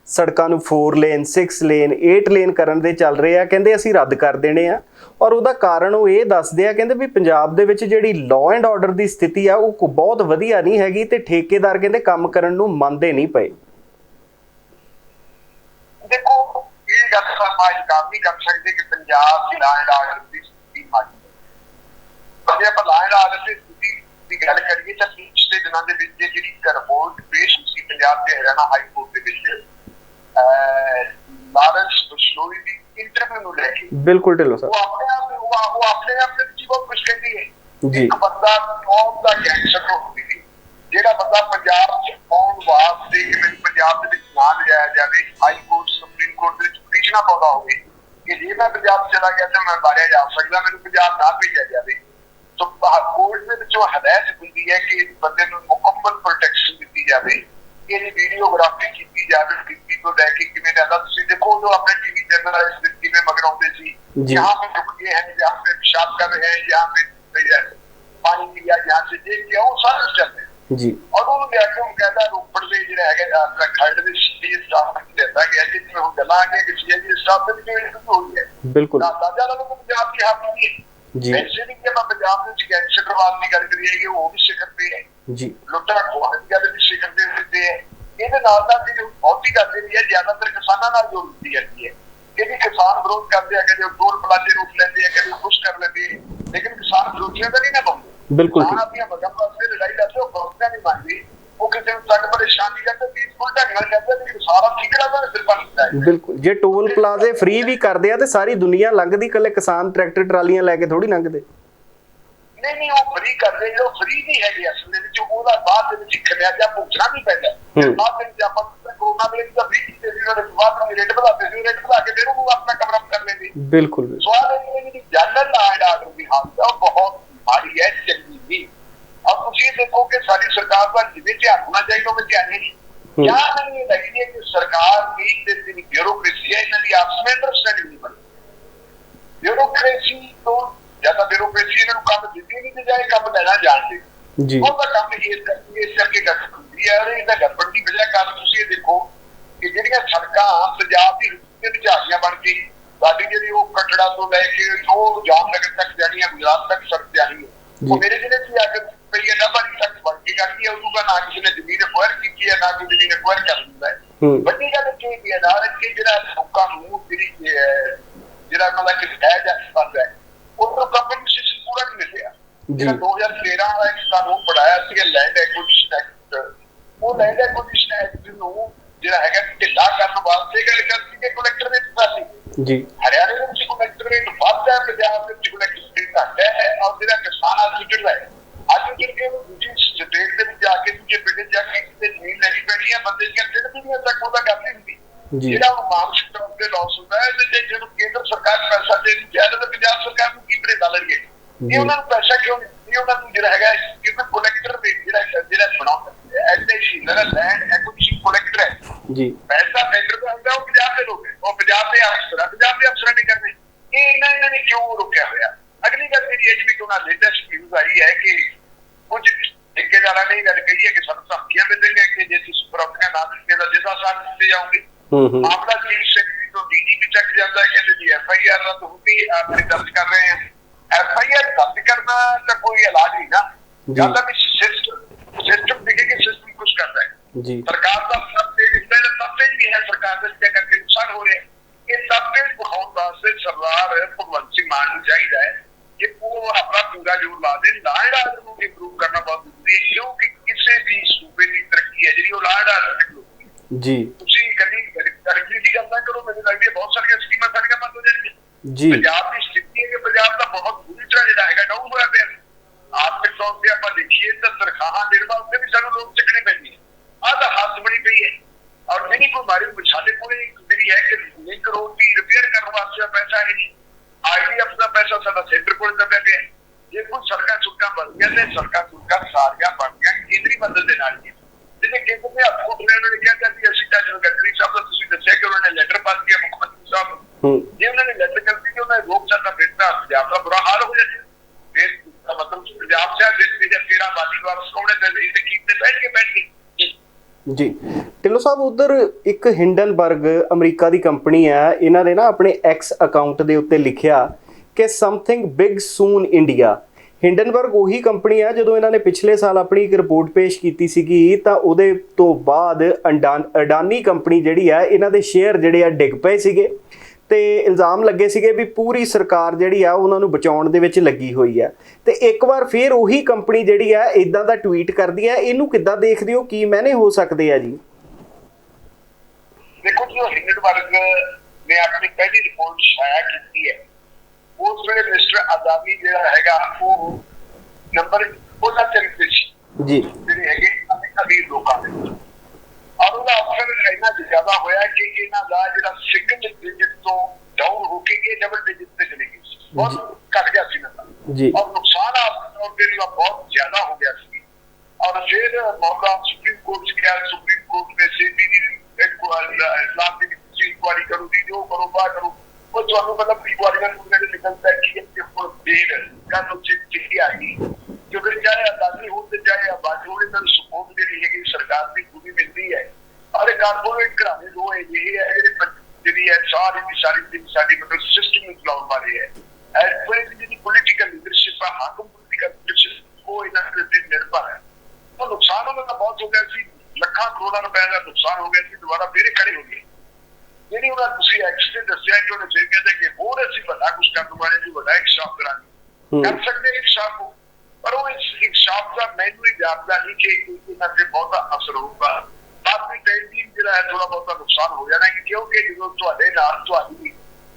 ਸੜਕਾਂ ਨੂੰ 4 ਲੇਨ 6 ਲੇਨ 8 ਲੇਨ ਕਰਨ ਦੇ ਚੱਲ ਰਹੇ ਆ, ਕਹਿੰਦੇ ਅਸੀਂ ਰੱਦ ਕਰ ਦੇਣੇ ਆ। ਔਰ ਉਹਦਾ ਕਾਰਨ ਉਹ ਇਹ ਦੱਸਦੇ ਆ, ਕਹਿੰਦੇ ਵੀ ਪੰਜਾਬ ਦੇ ਵਿੱਚ ਜਿਹੜੀ ਲਾਅ ਐਂਡ ਆਰਡਰ ਦੀ ਸਥਿਤੀ ਆ, ਉਹ ਬਹੁਤ ਵਧੀਆ ਨਹੀਂ ਹੈਗੀ ਤੇ ਠੇਕੇਦਾਰ ਕਹਿੰਦੇ ਕੰਮ ਕਰਨ ਨੂੰ ਮੰਨਦੇ ਨਹੀਂ ਪਏ। ਦੇਖੋ ਇਹ ਗੱਲ ਆਪਾਂ ਕੰਮ ਨਹੀਂ ਕਰ ਸਕਦੇ ਕਿ ਪੰਜਾਬ ਦੀ ਲਾਇਨ ਆਰਡਰ ਦੀ ਸਥਿਤੀ ਮਾੜੀ ਜੇ ਆਪਾਂ ਲਾਇਨ ਆਰਡਰ ਦੀ ਸਥਿਤੀ ਦੀ ਗੱਲ ਕਰੀਏ ਤਾਂ ਪਿਛਲੇ ਦਿਨਾਂ ਦੇ ਵਿੱਚ ਜਿਹੜੀ ਰਿਪੋਰਟ ਪੇਸ਼ ਸੀ ਪੰਜਾਬ ਤੇ ਹਰਿਆਣਾ ਹਾਈ ਕੋਰਟ ਦੇ ਵਿੱਚ ਲਾਰੈਂਸ ਬਸ਼ਨੋਈ ਦੀ ਇੰਟਰਵਿਊ ਨੂੰ ਲੈ ਕੇ ਬਿਲਕੁਲ ਢਿੱਲੋਂ ਸਾਹਿਬ ਉਹ ਆਪਣੇ ਆਪ ਨੂੰ ਉਹ ਉਹ ਆਪਣੇ ਆਪ ਦੇ ਵਿੱਚ ਬਹੁਤ ਕੁਝ ਕਹਿੰਦੀ ਹੈ। ਜੀ। ਇੱਕ ਬੰਦਾ ਕੌਮ ਦਾ ਗੈਂਗਸਟਰ ਹੋਵੇ ਜਿਹੜਾ ਬੰਦਾ ਪੰਜਾਬ ਚ ਆਉਣ ਵਾਸਤੇ ਕਿ ਮੈਨੂੰ ਪੰਜਾਬ ਦੇ ਵਿੱਚ ਨਾ ਲਿਜਾਇਆ ਜਾਵੇ ਹਾਈ تمنا ہو گئی کہ جی میں پنجاب چلا گیا تو میں ماریا جا سکتا میرے پنجاب نہ بھیجا جائے تو کوٹ کے ہدایت ہوں ہے کہ بندے مکمل پروٹیکشن دیتی جائے یہ ویڈیوگرافی کی جائے ڈپٹی کو لے کے کمیں لگا تھی دیکھو جو اپنے ٹی وی چینل اس ڈپٹی میں مگر آتے سی یہاں پہ رک گئے ہیں یہاں پہ پیشاب کر رہے ہیں یہاں پہ پانی پیا یہاں سے دیکھ گیا وہ سارے چل رہے ہیں اور وہ لیا کے روپڑ سے جڑا ہے کھڈ دے ਦੇ ਜਿਹੜੇ ਹੈਗੇ ਆ, ਆਪਣਾ ਖਰੜ ਦੇ ਸੀ ਸਟਾਫ ਲੈਂਦਾ ਗਿਆ ਜਿਸ ਨੂੰ ਗੱਲਾਂ ਆ ਕੇ ਕਿ ਸੀ ਸਟਾਫ ਦੇ ਵਿੱਚ ਇੰਟਰਵਿਊ ਹੋਈ ਹੈ ਬਿਲਕੁਲ ਤਾਂ ਦਾਦਾ ਨੂੰ ਪੰਜਾਬ ਦੀ ਹਾਲਤ ਨਹੀਂ ਹੈ ਜੀ। ਵੈਸੇ ਵੀ ਜੇ ਆਪਾਂ ਪੰਜਾਬ ਦੇ ਵਿੱਚ ਗੈਂਗਸਟਰਵਾਦ ਦੀ ਗੱਲ ਕਰੀਏ ਕਿ ਉਹ ਵੀ ਸਿਖਰ ਤੇ ਹੈ ਜੀ ਲੁੱਟਾਂ ਖੋਹਾਂ ਦੀ ਗੱਲ ਵੀ ਸਿਖਰ ਦੇ ਉੱਤੇ ਹੈ ਇਹਦੇ ਨਾਲ ਨਾਲ ਜਿਹੜੀ ਬਹੁਤੀ ਕਰਦੇ ਵੀ ਹੈ ਜ਼ਿਆਦਾਤਰ ਕਿਸਾਨਾਂ ਨਾਲ ਜੋ ਰੁੱਤੀ ਜਾਂਦੀ ਹੈ ਇਹਦੀ ਕਿਸਾਨ ਵਿਰੋਧ ਕਰਦੇ ਆ ਕਿ ਜੋ ਟੋਲ ਪਲਾਜ਼ੇ ਰੋਕ ਲੈਂਦੇ ਆ ਕਿ ਕੁਛ ਕਰ ਲੈਂਦੇ ਆ ਲੇਕਿਨ ਕਿਸਾਨ ਵਿਰੋਧੀਆਂ ਦਾ ਨਹੀਂ ਨਾ ਬੰਦੇ ਬਿਲਕੁਲ ਕਿਸਾਨ ਆਪਣੀਆਂ ਮਗਮ ਵਾਸਤੇ ਲੜਾਈ ਲੜਦੇ ਉਹ ਗੌਰਮੈਂਟ ਨਹੀਂ ਮੰਨਦੀ ਉਹ ਕਿਸੇ ਨੂੰ ਤੱਕ ਪਰੇਸ਼ਾਨ ਨਹੀਂ ਕਰਦੇ ਪੀਸਫੁਲ ਢੰਗ ਨਾਲ ਕਹਿੰਦੇ ਕਿ ਸਾਰਾ ਠੀਕ ਰਹਿੰਦਾ ਸਿਰ ਪਰ ਹੁੰਦਾ ਹੈ। ਬਿਲਕੁਲ ਜੇ ਟੋਲ ਪਲਾਜ਼ੇ ਫ੍ਰੀ ਵੀ ਕਰਦੇ ਆ ਤੇ ਸਾਰੀ ਦੁਨੀਆ ਲੰਘਦੀ ਕੱਲੇ ਕਿਸਾਨ ਟਰੈਕਟਰ ਟਰਾਲੀਆਂ ਲੈ ਕੇ ਥੋੜੀ ਲੰਘਦੇ। ਨਹੀਂ ਨਹੀਂ ਉਹ ਫ੍ਰੀ ਕਰਦੇ ਜੋ ਫ੍ਰੀ ਨਹੀਂ ਹੈਗੇ ਅਸਲ ਦੇ ਵਿੱਚ ਉਹਦਾ ਬਾਅਦ ਦੇ ਵਿੱਚ ਖਮਿਆਜਾ ਭੁਗਤਣਾ ਨਹੀਂ ਪੈਂਦਾ। ਬਾਅਦ ਦੇ ਵਿੱਚ ਆਪਾਂ ਕੋਰੋਨਾ ਦੇ ਵਿੱਚ ਤਾਂ ਫ੍ਰੀ ਕੀਤੇ ਸੀ ਉਹਦੇ ਬਾਅਦ ਵਿੱਚ ਰੇਟ ਵਧਾਤੇ ਸੀ ਰੇਟ ਵਧਾ ਕੇ ਫਿਰ ਉਹਨੂੰ ਆਪਣਾ ਕਵਰ ਅਪ ਕਰ ਲੈਂਦੇ। ਬਿਲਕੁਲ। ਸਵਾਲ ਇਹ ਹੈ ਕਿ ਜਨਰਲ ਲਾਈਨ ਆਰਡਰ ਦੀ ਹਾਲਤ ਹੈ ਉਹ ਬਹੁਤ ਮਾੜੀ ਹੈ ਚੰਗੀ ਨਹੀਂ। ਔਰ ਤੁਸੀਂ ਇਹ ਦੇਖੋ ਕਿ ਸਾਡੀ ਸਰਕਾਰ ਦਾ ਜਿਵੇਂ ਧਿਆਨ ਹੋਣਾ ਚਾਹੀਦਾ ਉਹ ਧਿਆਨ ਨਹੀਂ। ਜਾਂ ਮੈਨੂੰ ਇਹ ਲੱਗਦੀ ਹੈ ਕਿ ਸਰਕਾਰ ਦੀ ਤੇ ਜਿਹੜੀ ਬਿਊਰੋਕ੍ਰੇਸੀ ਹੈ ਇਹਨਾਂ ਦੀ ਆਪਸ ਵਿੱਚ ਅੰਡਰਸਟੈਂਡਿੰਗ ਨਹੀਂ ਬਣੀ ਬਿਊਰੋਕ੍ਰੇਸੀ ਤੋਂ ਜ਼ਿਆਦਾ ਬਿਊਰੋਕ੍ਰੇਸੀ ਇਹਨਾਂ ਨੂੰ ਕੰਮ ਦਿੱਤੀ ਨਹੀਂ ਤੇ ਜਾਏ ਕੰਮ ਲੈਣਾ ਜਾਣਦੇ ਜੀ ਉਹਦਾ ਕੰਮ ਇਸ ਕਰਕੇ ਇਸ ਕਰਕੇ ਕਰ ਹੁੰਦੀ ਹੈ ਔਰ ਇਹਦਾ ਗੜਬੜ ਦੀ ਵਜ੍ਹਾ ਕਾਰਨ ਤੁਸੀਂ ਇਹ ਦੇਖੋ ਕਿ ਜਿਹੜੀਆਂ ਸੜਕਾਂ ਪੰਜਾਬ ਦੀ ਦੇ ਵਿੱਚ ਆ ਗਈਆਂ ਬਣ ਕੇ ਸਾਡੀ ਜਿਹੜੀ ਉਹ ਕਟੜਾ ਤੋਂ ਲੈ ਕੇ ਉਹ ਜਾਮਨਗਰ ਤੱਕ ਜਾਣੀ ਹੈ ਗੁਜਰਾਤ ਤੱਕ ਸੜਕ ਜਾਣੀ ਹੈ ਜੀ। ਉਹ ਮੇਰੇ ਜਿਹੜੇ ਸੀ ਬੜੀ ਤੱਕ ਬਣ ਕੇ ਜਾਂਦੀ ਹੈ ਉਹਦਾ ਨਾ ਕਿਸੇ ਨੇ ਜ਼ਮੀਨ ਅਕਵਾਇਰ ਕੀਤੀ ਹੈ ਨਾ ਕੋਈ ਜ਼ਮੀਨ ਅਕਵਾਇਰ ਕਰ ਦਿੰਦਾ ਹੈ। ਵੱਡੀ ਗੱਲ ਕੀ ਹੈ ਨਾ ਕਿ ਜਿਹੜਾ ਲੋਕਾਂ ਨੂੰ ਜਿਹੜੀ ਜਿਹੜਾ ਉਹਨਾਂ ਦਾ ਕਿ ਹੈ ਜਾਂ ਬੰਦਾ ਹੈ ਉਹਨੂੰ ਕੰਪਨਸੇਸ਼ਨ ਪੂਰਾ ਨਹੀਂ ਮਿਲਿਆ। ਜਿਹੜਾ 2013 ਵਾਲਾ ਇੱਕ ਕਾਨੂੰਨ ਬਣਾਇਆ ਸੀ ਲੈਂਡ ਐਕੁਜੀਸ਼ਨ ਐਕਟ ਉਹ ਲੈਂਡ ਐਕੁਜੀਸ਼ਨ ਐਕਟ ਨੂੰ ਜਿਹੜਾ ਹੈਗਾ ਢਿੱਲਾ ਕਰਨ ਵਾਸਤੇ ਗੱਲ ਕਰਦੀ ਕਿ ਕਲੈਕਟਰ ਨੇ ਦਿੱਤਾ ਸੀ। ਜੀ। ਹਰਿਆਣੇ ਦੇ ਵਿੱਚ ਕਲੈਕਟਰ ਰੇਟ ਵੱਧ ਹੈ ਪੰਜਾਬ ਦੇ ਵਿੱਚ ਕਲੈਕਟਰ ਰੇਟ ਘੱਟ ਹੈ ਔਰ ਜਿਹੜਾ ਕਿਸਾਨ ਚਿੜ ਰਿਹਾ ਹੈ ਅੱਜ ਉਹ ਦੂਜੀ ਸਟੇਟ ਦੇ ਵਿੱਚ ਜਾ ਕੇ ਦੂਜੇ ਪਿੰਡ ਜਾ ਕੇ ਕਿਤੇ ਜ਼ਮੀਨ ਲੈਣੀ ਪੈਣੀ ਹੈ ਬੰਦੇ ਦੀਆਂ ਤਿੰਨ ਮਹੀਨਿਆਂ ਤੱਕ ਉਹਦਾ ਗੱਲ ਨਹੀਂ ਹੁੰਦੀ। ਜਿਹੜਾ ਉਹ ਮਾਨਸਿਕ ਤੌਰ ਤੇ ਲਾਸ ਹੁੰਦਾ ਹੈ ਤੇ ਜਦੋਂ ਕੇਂਦਰ ਸਰਕਾਰ ਪੈਸਾ ਦੇ ਹੈ ਤਾਂ ਪੰਜਾਬ ਸਰਕਾਰ ਨੂੰ ਕੀ ਭਰੇਦਾ ਲੜੀਏ। ਇਹ ਉਹਨਾਂ ਨੂੰ ਪੈਸਾ ਕਿਉਂ ਨਹੀਂ ਉਹਨਾਂ ਨੂੰ ਜਿਹੜਾ ਹੈਗਾ ਕਿਉਂਕਿ ਕਲੈਕਟਰ ਦੇ ਜਿਹੜਾ ਜਿਹੜਾ ਬਣਾਉਂਦਾ ਐਜੂਕੇਸ਼ਨ ਜਿਹੜਾ ਲੈਂਡ ਐਕੁਜੀਸ਼ਨ ਕਲੈਕਟਰ ਹੈ। ਜੀ। ਪੈਸਾ ਸੈਂਟਰ ਦਾ ਹੁੰਦਾ ਉਹ ਪੰਜਾਬ ਦੇ ਲੋਕ ਹੈ। ਉਹ ਪੰਜਾਬ ਦੇ ਅਫਸਰ ਪੰਜਾਬ ਦੇ ਅਫਸਰਾਂ ਨੇ ਕਰਨੇ। ਇਹ ਇਹਨਾਂ ਇਹਨਾਂ ਨੇ ਕਿਉਂ ਰੁਕਿਆ ਹੋਇਆ? ਅਗਲੀ ਗੱਲ ਜਿਹੜੀ ਹੈ ਜਿਵੇਂ ਕਿ ਉਹਨਾਂ ਲੇਟੈਸਟ ਨਿਊਜ਼ ਆਈ ਹੈ ਕਿ ਕੁਝ ਠੇਕੇਦਾਰਾਂ ਨੇ ਇਹ ਗੱਲ ਕਹੀ ਹੈ ਕਿ ਸਾਨੂੰ ਧਮਕੀਆਂ ਮਿਲਣਗੀਆਂ ਕਿ ਜੇ ਤੁਸੀਂ ਪ੍ਰਾਪਰਟੀਆਂ ਨਾ ਦਿੱਤੇ ਤਾਂ ਜਿੱਦਾਂ ਸਾਥ ਦਿੱਤੇ ਜਾਓਗੇ। ਹੂੰ ਹੂੰ। ਮਾਮਲਾ ਚੀਫ ਸੈਕਟਰੀ ਤੋਂ ਡੀਜੀਪੀ ਤੱਕ ਜਾਂਦਾ ਹੈ ਕਹਿੰਦੇ ਜੀ ਐਫ ਆਈ ਆਰ ਦਾ ਤੁਸੀਂ ਆਪਣੇ ਦਰਜ ਕਰ ਰਹੇ ਹਾਂ ਐਫ ਆਈ ਆਰ ਦਰਜ ਕਰਨਾ ਤਾਂ ਕੋਈ ਇਲਾਜ ਨਹੀਂ ਨਾ। ਜੀ। ਜਾਂ ਤਾਂ ਵੀ ਸਿਸਟਮ ਸਿਸਟਮ ਦਿਖੇ ਕਿ ਸਿਸਟਮ ਕੁਝ ਕਰਦਾ ਹੈ। ਜੀ। ਸਰਕਾਰ ਦਾ ਸਭ ਤੇ ਜਿਹੜਾ ਸਭ ਤੇ ਵੀ ਹੈ ਸਰਕਾਰ ਦੇ ਜਿਹਾ ਕਰਕੇ ਨੁਕਸਾਨ ਹੋ ਰਿਹਾ ਹੈ। ਇਹ ਸਭ ਤੇ ਦਿਖਾਉਣ ਵਾਸਤੇ ਸਰਦਾਰ ਭਗਵੰਤ ਸਿੰਘ ਮਾਨ ਨੂੰ ਚਾਹੀਦਾ ਹੈ ਕਿ ਉਹ ਆਪਣਾ ਪੂਰਾ ਜੋਰ ਲਾ ਦੇ ਲਾਇੜਾ ਨੂੰ ਇੰਪਰੂਵ ਕਰਨਾ ਬਹੁਤ ਜ਼ਰੂਰੀ ਹੈ ਕਿਉਂਕਿ ਕਿਸੇ ਵੀ ਸੂਬੇ ਦੀ ਤਰੱਕੀ ਹੈ ਜਿਹੜੀ ਉਹ ਲਾਇੜਾ ਤੱਕ ਹੋਊਗੀ ਜੀ ਤੁਸੀਂ ਕਦੀ ਤਰੱਕੀ ਦੀ ਗੱਲ ਨਾ ਕਰੋ ਮੈਨੂੰ ਲੱਗਦੀ ਹੈ ਬਹੁਤ ਸਾਰੀਆਂ ਜੀ ਪੰਜਾਬ ਦੀ ਸਥਿਤੀ ਹੈ ਕਿ ਪੰਜਾਬ ਦਾ ਬਹੁਤ ਬੁਰੀ ਤਰ੍ਹਾਂ ਜਿਹੜਾ ਹੈਗਾ ਡਾਊਨ ਹੋਇਆ ਪਿਆ ਆਰਥਿਕ ਤੌਰ ਤੇ ਆਪਾਂ ਦੇਖੀਏ ਤਾਂ ਤਰਖਾਹਾਂ ਦੇਣ ਵਾਸਤੇ ਵੀ ਸਾਨੂੰ ਲੋਕ ਚੱਕਣੇ ਪੈਂਦੇ ਆਹ ਤਾਂ ਹੱਥ ਬਣੀ ਪਈ ਹੈ ਔਰ ਨਹੀਂ ਕੋਈ ਮਾਰੀ ਕੋਈ ਸਾਡੇ ਕੋਲ ਇੱਕ ਜਿਹੜੀ ਹੈ ਕਿ ਲਿੰਕ ਰੋਡ ਦੀ ਰਿਪੇਅਰ ਕਰਨ ਵਾਸਤੇ ਪੈਸਾ ਹੈ ਨਹੀਂ ਆਈਡੀਐਫ ਦਾ ਪੈਸਾ ਸਾਡਾ ਸੈਂਟਰ ਕੋਲ ਪਿਆ ਹੈ। ਜੇ ਕੋਈ ਸਰਕਾਰ ਸੁੱਕਾ ਬਣ ਗਿਆ ਤੇ ਸਰਕਾਰ ਸੁੱਕਾ ਸਾਰੀਆਂ ਬਣ ਗਿਆ ਕੇਂਦਰੀ ਮਦਦ ਦੇ ਨਾਲ ਹੀ। ਜਿਹਨੇ ਕੇਂਦਰ ਦੇ ਹੱਥ ਉੱਠ ਉਹਨਾਂ ਨੇ ਕਿਹਾ ਕਿ ਅਸੀਂ ਤਾਂ ਜਦੋਂ ਗਡਕਰੀ ਸਾਹਿਬ ਦਾ ਤੁਸੀਂ ਦੱਸਿਆ ਕਿ ਉਹਨਾਂ ਨੇ ਲੈਟਰ ਪਾਸ ਕੀਤਾ ਮੁੱਖ ਮੰਤਰੀ ਸਾਹਿਬ ਜੇ ਉਹਨਾਂ ਨੇ ਲੈਟਰ ਕਰ ਦਿੱਤੀ ਉਹਨਾਂ ਨੇ ਲੋਕ ਸਭਾ ਬੇਟਾ ਪੰਜਾਬ ਦਾ ਬੁਰਾ ਹਾਲ ਹੋ ਜਾਏ ਫਿਰ ਦਾ ਮਤਲਬ ਪੰਜਾਬ ਸਿਆ ਦੇ ਦੇ ਤੇਰਾ ਬਾਦੀ ਵਾਪਸ ਕੋਣੇ ਦੇ ਤੇ ਕੀਤੇ ਬੈਠ ਕੇ ਬੈਠ ਕੇ ਜੀ। ਢਿੱਲੋਂ ਸਾਹਿਬ, ਉਧਰ ਇੱਕ ਹਿੰਡਨਬਰਗ ਅਮਰੀਕਾ ਦੀ ਕੰਪਨੀ ਹੈ, ਇਹਨਾਂ ਨੇ ਨਾ ਆਪਣੇ ਐਕਸ ਅਕਾਊਂਟ ਦੇ ਉੱਤੇ ਲਿਖਿਆ ਕਿ something big soon India Hindenburg ਉਹੀ ਕੰਪਨੀ ਹੈ, ਜਦੋਂ ਇਹਨਾਂ ਨੇ ਪਿਛਲੇ ਸਾਲ ਆਪਣੀ ਇੱਕ ਰਿਪੋਰਟ ਪੇਸ਼ ਕੀਤੀ ਸੀਗੀ, ਤਾਂ ਉਹਦੇ ਤੋਂ ਬਾਅਦ ਅੰਡਾਨ, ਅਡਾਨੀ ਕੰਪਨੀ ਜਿਹੜੀ ਹੈ, ਇਹਨਾਂ ਦੇ ਸ਼ੇਅਰ ਜਿਹੜੇ ਆ ਡਿੱਗ ਪਏ ਸੀਗੇ। ਤੇ ਇਲਜ਼ਾਮ ਲੱਗੇ ਸੀਗੇ ਵੀ ਪੂਰੀ ਸਰਕਾਰ ਜਿਹੜੀ ਆ, ਉਹਨਾਂ ਨੂੰ ਬਚਾਉਣ ਦੇ ਵਿੱਚ ਲੱਗੀ ਹੋਈ ਹੈ। ਤੇ ਇੱਕ ਵਾਰ ਫੇਰ ਉਹੀ ਕੰਪਨੀ ਜਿਹੜੀ ਆ ਇਦਾਂ ਦਾ ਟਵੀਟ ਕਰਦੀ ਹੈ। ਇਹਨੂੰ ਕਿੱਦਾਂ ਦੇਖਦੇ ਹੋ? ਕੀ ਮੈਨੇ ਹੋ ਸਕਦੇ ਆ ਜੀ? ਦੇਖੋ ਜੋ ਹਿੰਦਨਬਰਗ ਨੇ ਆਪਣੀ ਪਹਿਲੀ ਰਿਪੋਰਟ ਸ਼ਾਇਆ ਕੀਤੀ ਹੈ। ਉਸ ਵੇਲੇ ਮਿਸਟਰ ਆਜ਼ਾਦੀ ਜਿਹੜਾ ਹੈਗਾ ਉਹ ਨੰਬਰ ਉਹਦਾ ਚਰਿੱਤਰ ਸੀ। ਜੀ। ਜਿਹੜੇ ਹੈਗੇ ਅਮੀ- ਅਮੀਰ ਲੋਕਾਂ ਦੇ। ਔਰ ਉਹਦਾ ਅਕਸਰ ਇੰਨਾ ਜ਼ਿਆਦਾ ਹੋਇਆ ਕਿ ਇਹਨਾਂ ਦਾ ਜਿਹੜਾ ਸਿੰਗਲ ਡਿਜਿਟ ਤੋਂ ਡਾਊਨ ਹੋ ਕੇ ਇਹ ਡਬਲ ਡਿਜਿਟ ਤੇ ਚਲੇ ਸੀ। ਬਹੁਤ ਘਟ ਗਿਆ ਸੀ ਨਾ ਜੀ। ਔਰ ਨੁਕਸਾਨ ਆਪ ਦੇ ਨਾਲ ਬਹੁਤ ਜ਼ਿਆਦਾ ਹੋ ਗਿਆ ਸੀ। ਔਰ ਫਿਰ ਮਾਮਲਾ ਸੁਪਰੀਮ ਕੋਰਟ ਗਿਆ। ਸੁਪਰੀਮ ਕੋਰਟ ਨੇ ਸੇਬੀ ਦੀ ਇੱਕ ਇਸਲਾਮ ਦੀ ਤੁਸੀਂ ਇਨਕੁਆਰੀ ਕਰੋ ਜੀ ਜੋ ਕਰੋ ਬਾ ਕਰੋ ਉਹ ਤੁਹਾਨੂੰ ਮਤਲਬ ਇਨਕੁਆਰੀ ਦਾ ਮੁੱਦੇ ਦੇ ਨਿਕਲਦਾ ਹੈ ਕਿ ਇਹ ਕੋਲ ਦੇਰ ਕੱਲ ਨੂੰ ਚਿੱਠ ਚਿੱਠੀ ਆਈ ਜੋ ਕਿ ਚਾਹੇ ਆਜ਼ਾਦੀ ਹੋ ਤੇ ਚਾਹੇ ਆਬਾਦੀ ਹੋਵੇ ਤਾਂ ਸਪੋਰਟ ਜਿਹੜੀ ਹੈਗੀ ਸਰਕਾਰ ਦੀ ਪੂਰੀ ਮਿਲਦੀ ਹੈ ਔਰ ਇਹ ਕਾਰਪੋਰੇਟ ਘਰਾਣੇ ਦੋ ਇਹ ਹੈ ਜਿਹੜੇ ਪੰਜ- ਜਿਹੜੀ ਹੈ ਸਾਰੀ ਦੀ ਸਾਰੀ ਦੀ ਸਾਡੀ ਮਤਲਬ ਸਿਸਟਮ ਨੂੰ ਚਲਾਉਣ ਵਾਲੇ ਹੈ ਐਸ ਪਰ ਜਿਹੜੀ ਪੋਲੀਟੀਕਲ ਲੀਡਰਸ਼ਿਪ ਹੈ ਹਾਕਮ ਪੋਲੀਟੀਕਲ ਲੀਡਰਸ਼ਿਪ ਉਹ ਇਹਨਾਂ ਦੇ ਤੇ ਨਿਰਭਰ ਹੈ ਉਹ ਨੁਕਸਾਨ ਉਹਨਾਂ ਦਾ ਬਹੁਤ ਹੋ ਗਿਆ ਸੀ ਲੱਖਾਂ ਕਰੋੜਾਂ ਰੁਪਏ ਦਾ ਨੁਕਸਾਨ ਹੋ ਗਿਆ ਸੀ ਦੁਬਾਰਾ ਫੇਰ ਖੜੇ ਹੋ ਗਏ ਜਿਹੜੀ ਉਹਨਾਂ ਤੁਸੀਂ ਐਕਸੀਡੈਂਟ ਦੱਸਿਆ ਕਿ ਉਹਨੇ ਫਿਰ ਕਹਿੰਦੇ ਕਿ ਹੋਰ ਅਸੀਂ ਵੱਡਾ ਕੁਝ ਕਰਨ ਵਾਲੇ ਜੀ ਵੱਡਾ ਇਨਕਸ਼ਾਫ ਕਰਾਂਗੇ। ਹੂੰ। ਕਰ ਸਕਦੇ ਇਨਕਸ਼ਾਫ ਨੂੰ ਪਰ ਉਹ ਇਸ ਇਨਕਸ਼ਾਫ ਦਾ ਮੈਨੂੰ ਹੀ ਜਾਪਦਾ ਨਹੀਂ ਕਿ ਇਹਨਾਂ ਤੇ ਬਹੁਤਾ ਅਸਰ ਹੋਊਗਾ। ਆਪਣੀ ਟੈਂਡੀ ਜਿਹੜਾ ਹੈ ਥੋੜਾ ਬਹੁਤਾ ਨੁਕਸਾਨ ਹੋ ਜਾਣਾ ਕਿ ਕਿਉਂਕਿ ਜਦੋਂ ਤੁਹਾਡੇ ਨਾਲ ਤੁਹਾਡੀ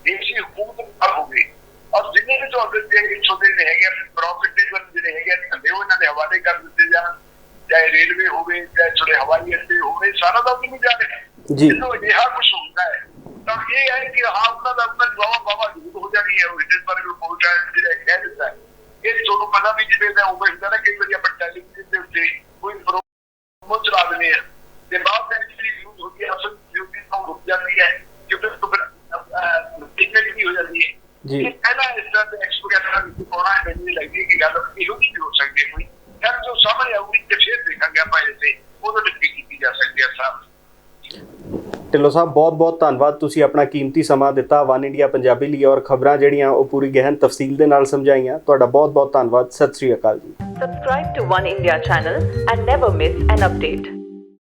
ਦੇਸ਼ੀ ਹਕੂਮਤ ਨਾਲ ਹੋਵੇ ਔਰ ਜਿੰਨੇ ਵੀ ਤੁਹਾਡੇ ਤੇ ਛੋਟੇ ਨੇ ਹੈਗੇ ਪ੍ਰੋਫਿਟੇਬਲ ਜਿਹੜੇ ਹੈਗੇ ਆ, ਥੱਲੇ ਉਹ ਇਹਨਾਂ ਦੇ ਹਵਾਲੇ ਕਰ ਦਿੱਤੇ ਜਾਣ। ਚਾਹੇ ਰੇਲਵੇ ਹੋਵੇ ਚਾਹੇ ਛੋਟੇ ਹਵਾਈ ਅੱਡੇ ਹੋਵੇ ਸਾਰਾ ਦਾ ਵੀ ਨਹੀਂ ਜਾਣੇ ਜੀ। ਜਦੋਂ ਅਜਿਹਾ ਕੁਝ ਹੁੰਦਾ ਹੈ ਤਾਂ ਇਹ ਹੈ ਕਿ ਹਾਂ ਉਹਨਾਂ ਦਾ ਆਪਣਾ ਜਵਾਬ ਬਾਬਾ ਜ਼ਰੂਰ ਹੋ ਜਾਣੀ ਹੈ ਉਹ ਇਹਦੇ ਬਾਰੇ ਰਿਪੋਰਟ ਹੈ ਜਿਹੜਾ ਕਹਿ ਦਿੰਦਾ ਹੈ ਇਹ ਤੁਹਾਨੂੰ ਪਤਾ ਵੀ ਜਿਵੇਂ ਦਾ ਉਹ ਹੁੰਦਾ ਨਾ ਕਈ ਵਾਰੀ ਆਪਾਂ ਟੈਲੀਵਿਜ਼ਨ ਦੇ ਉੱਤੇ ਕੋਈ ਪ੍ਰੋਗਰਾਮ ਚਲਾ ਦਿੰਦੇ ਆ ਤੇ ਬਾਅਦ ਦੇ ਵਿੱਚ ਜਿਹੜੀ ਨਿਊਜ਼ ਹੁੰਦੀ ਹੈ ਅਸਲ ਨਿਊਜ਼ ਦੀ ਤੋਂ ਰੁਕ ਜਾਂਦੀ ਹੈ ਕਿਉਂਕਿ ਤੋਂ ਫਿਰ ਟਿਕਟ ਵੀ ਹੋ ਜਾਂਦੀ ਹੈ ਜੀ। ਇਹ ਪਹਿਲਾਂ ਇਸ ਤਰ੍ਹਾਂ ਦੇ ਐਕਸਪੋਰਟ ਵਿੱਚ ਪਾਉਣਾ ਹੈ ਮੈਨੂੰ ਨਹੀਂ ਲੱਗਦੀ ਹੈ ਕਿ ਗੱਲ ਇਹੋ ਜਿਹੀ ਵੀ ਹੋ ਸਕਦੀ ਹੈ ਕੋਈ ਫਿਰ ਜੋ ਸਾਹਮਣੇ ਆਊਗੀ ਤੇ ਫਿਰ ਦੇਖਾਂਗੇ ਆਪਾਂ ਇਹਦੇ ਉਹਦੇ ਵਿੱਚ ਕੀ ਕੀਤੀ ਜਾ ਸਕਦੀ ਹੈ ਸਾਹਿਬ ਢਿੱਲੋਂ ਸਾਹਿਬ, ਬਹੁਤ ਬਹੁਤ ਧੰਨਵਾਦ। ਤੁਸੀਂ ਆਪਣਾ ਕੀਮਤੀ ਸਮਾਂ ਦਿੱਤਾ, ਵਨ ਇੰਡੀਆ ਪੰਜਾਬੀ ਲਈ ਔਰ ਖਬਰਾਂ ਜਿਹੜੀਆਂ ਉਹ ਪੂਰੀ ਗਹਿਨ ਤਫਸੀਲ ਦੇ ਨਾਲ ਸਮਝਾਈਆਂ। ਤੁਹਾਡਾ ਬਹੁਤ ਬਹੁਤ ਧੰਨਵਾਦ। ਸਤਿ ਸ੍ਰੀ ਅਕਾਲ ਜੀ। Subscribe to One India channel and never miss an update.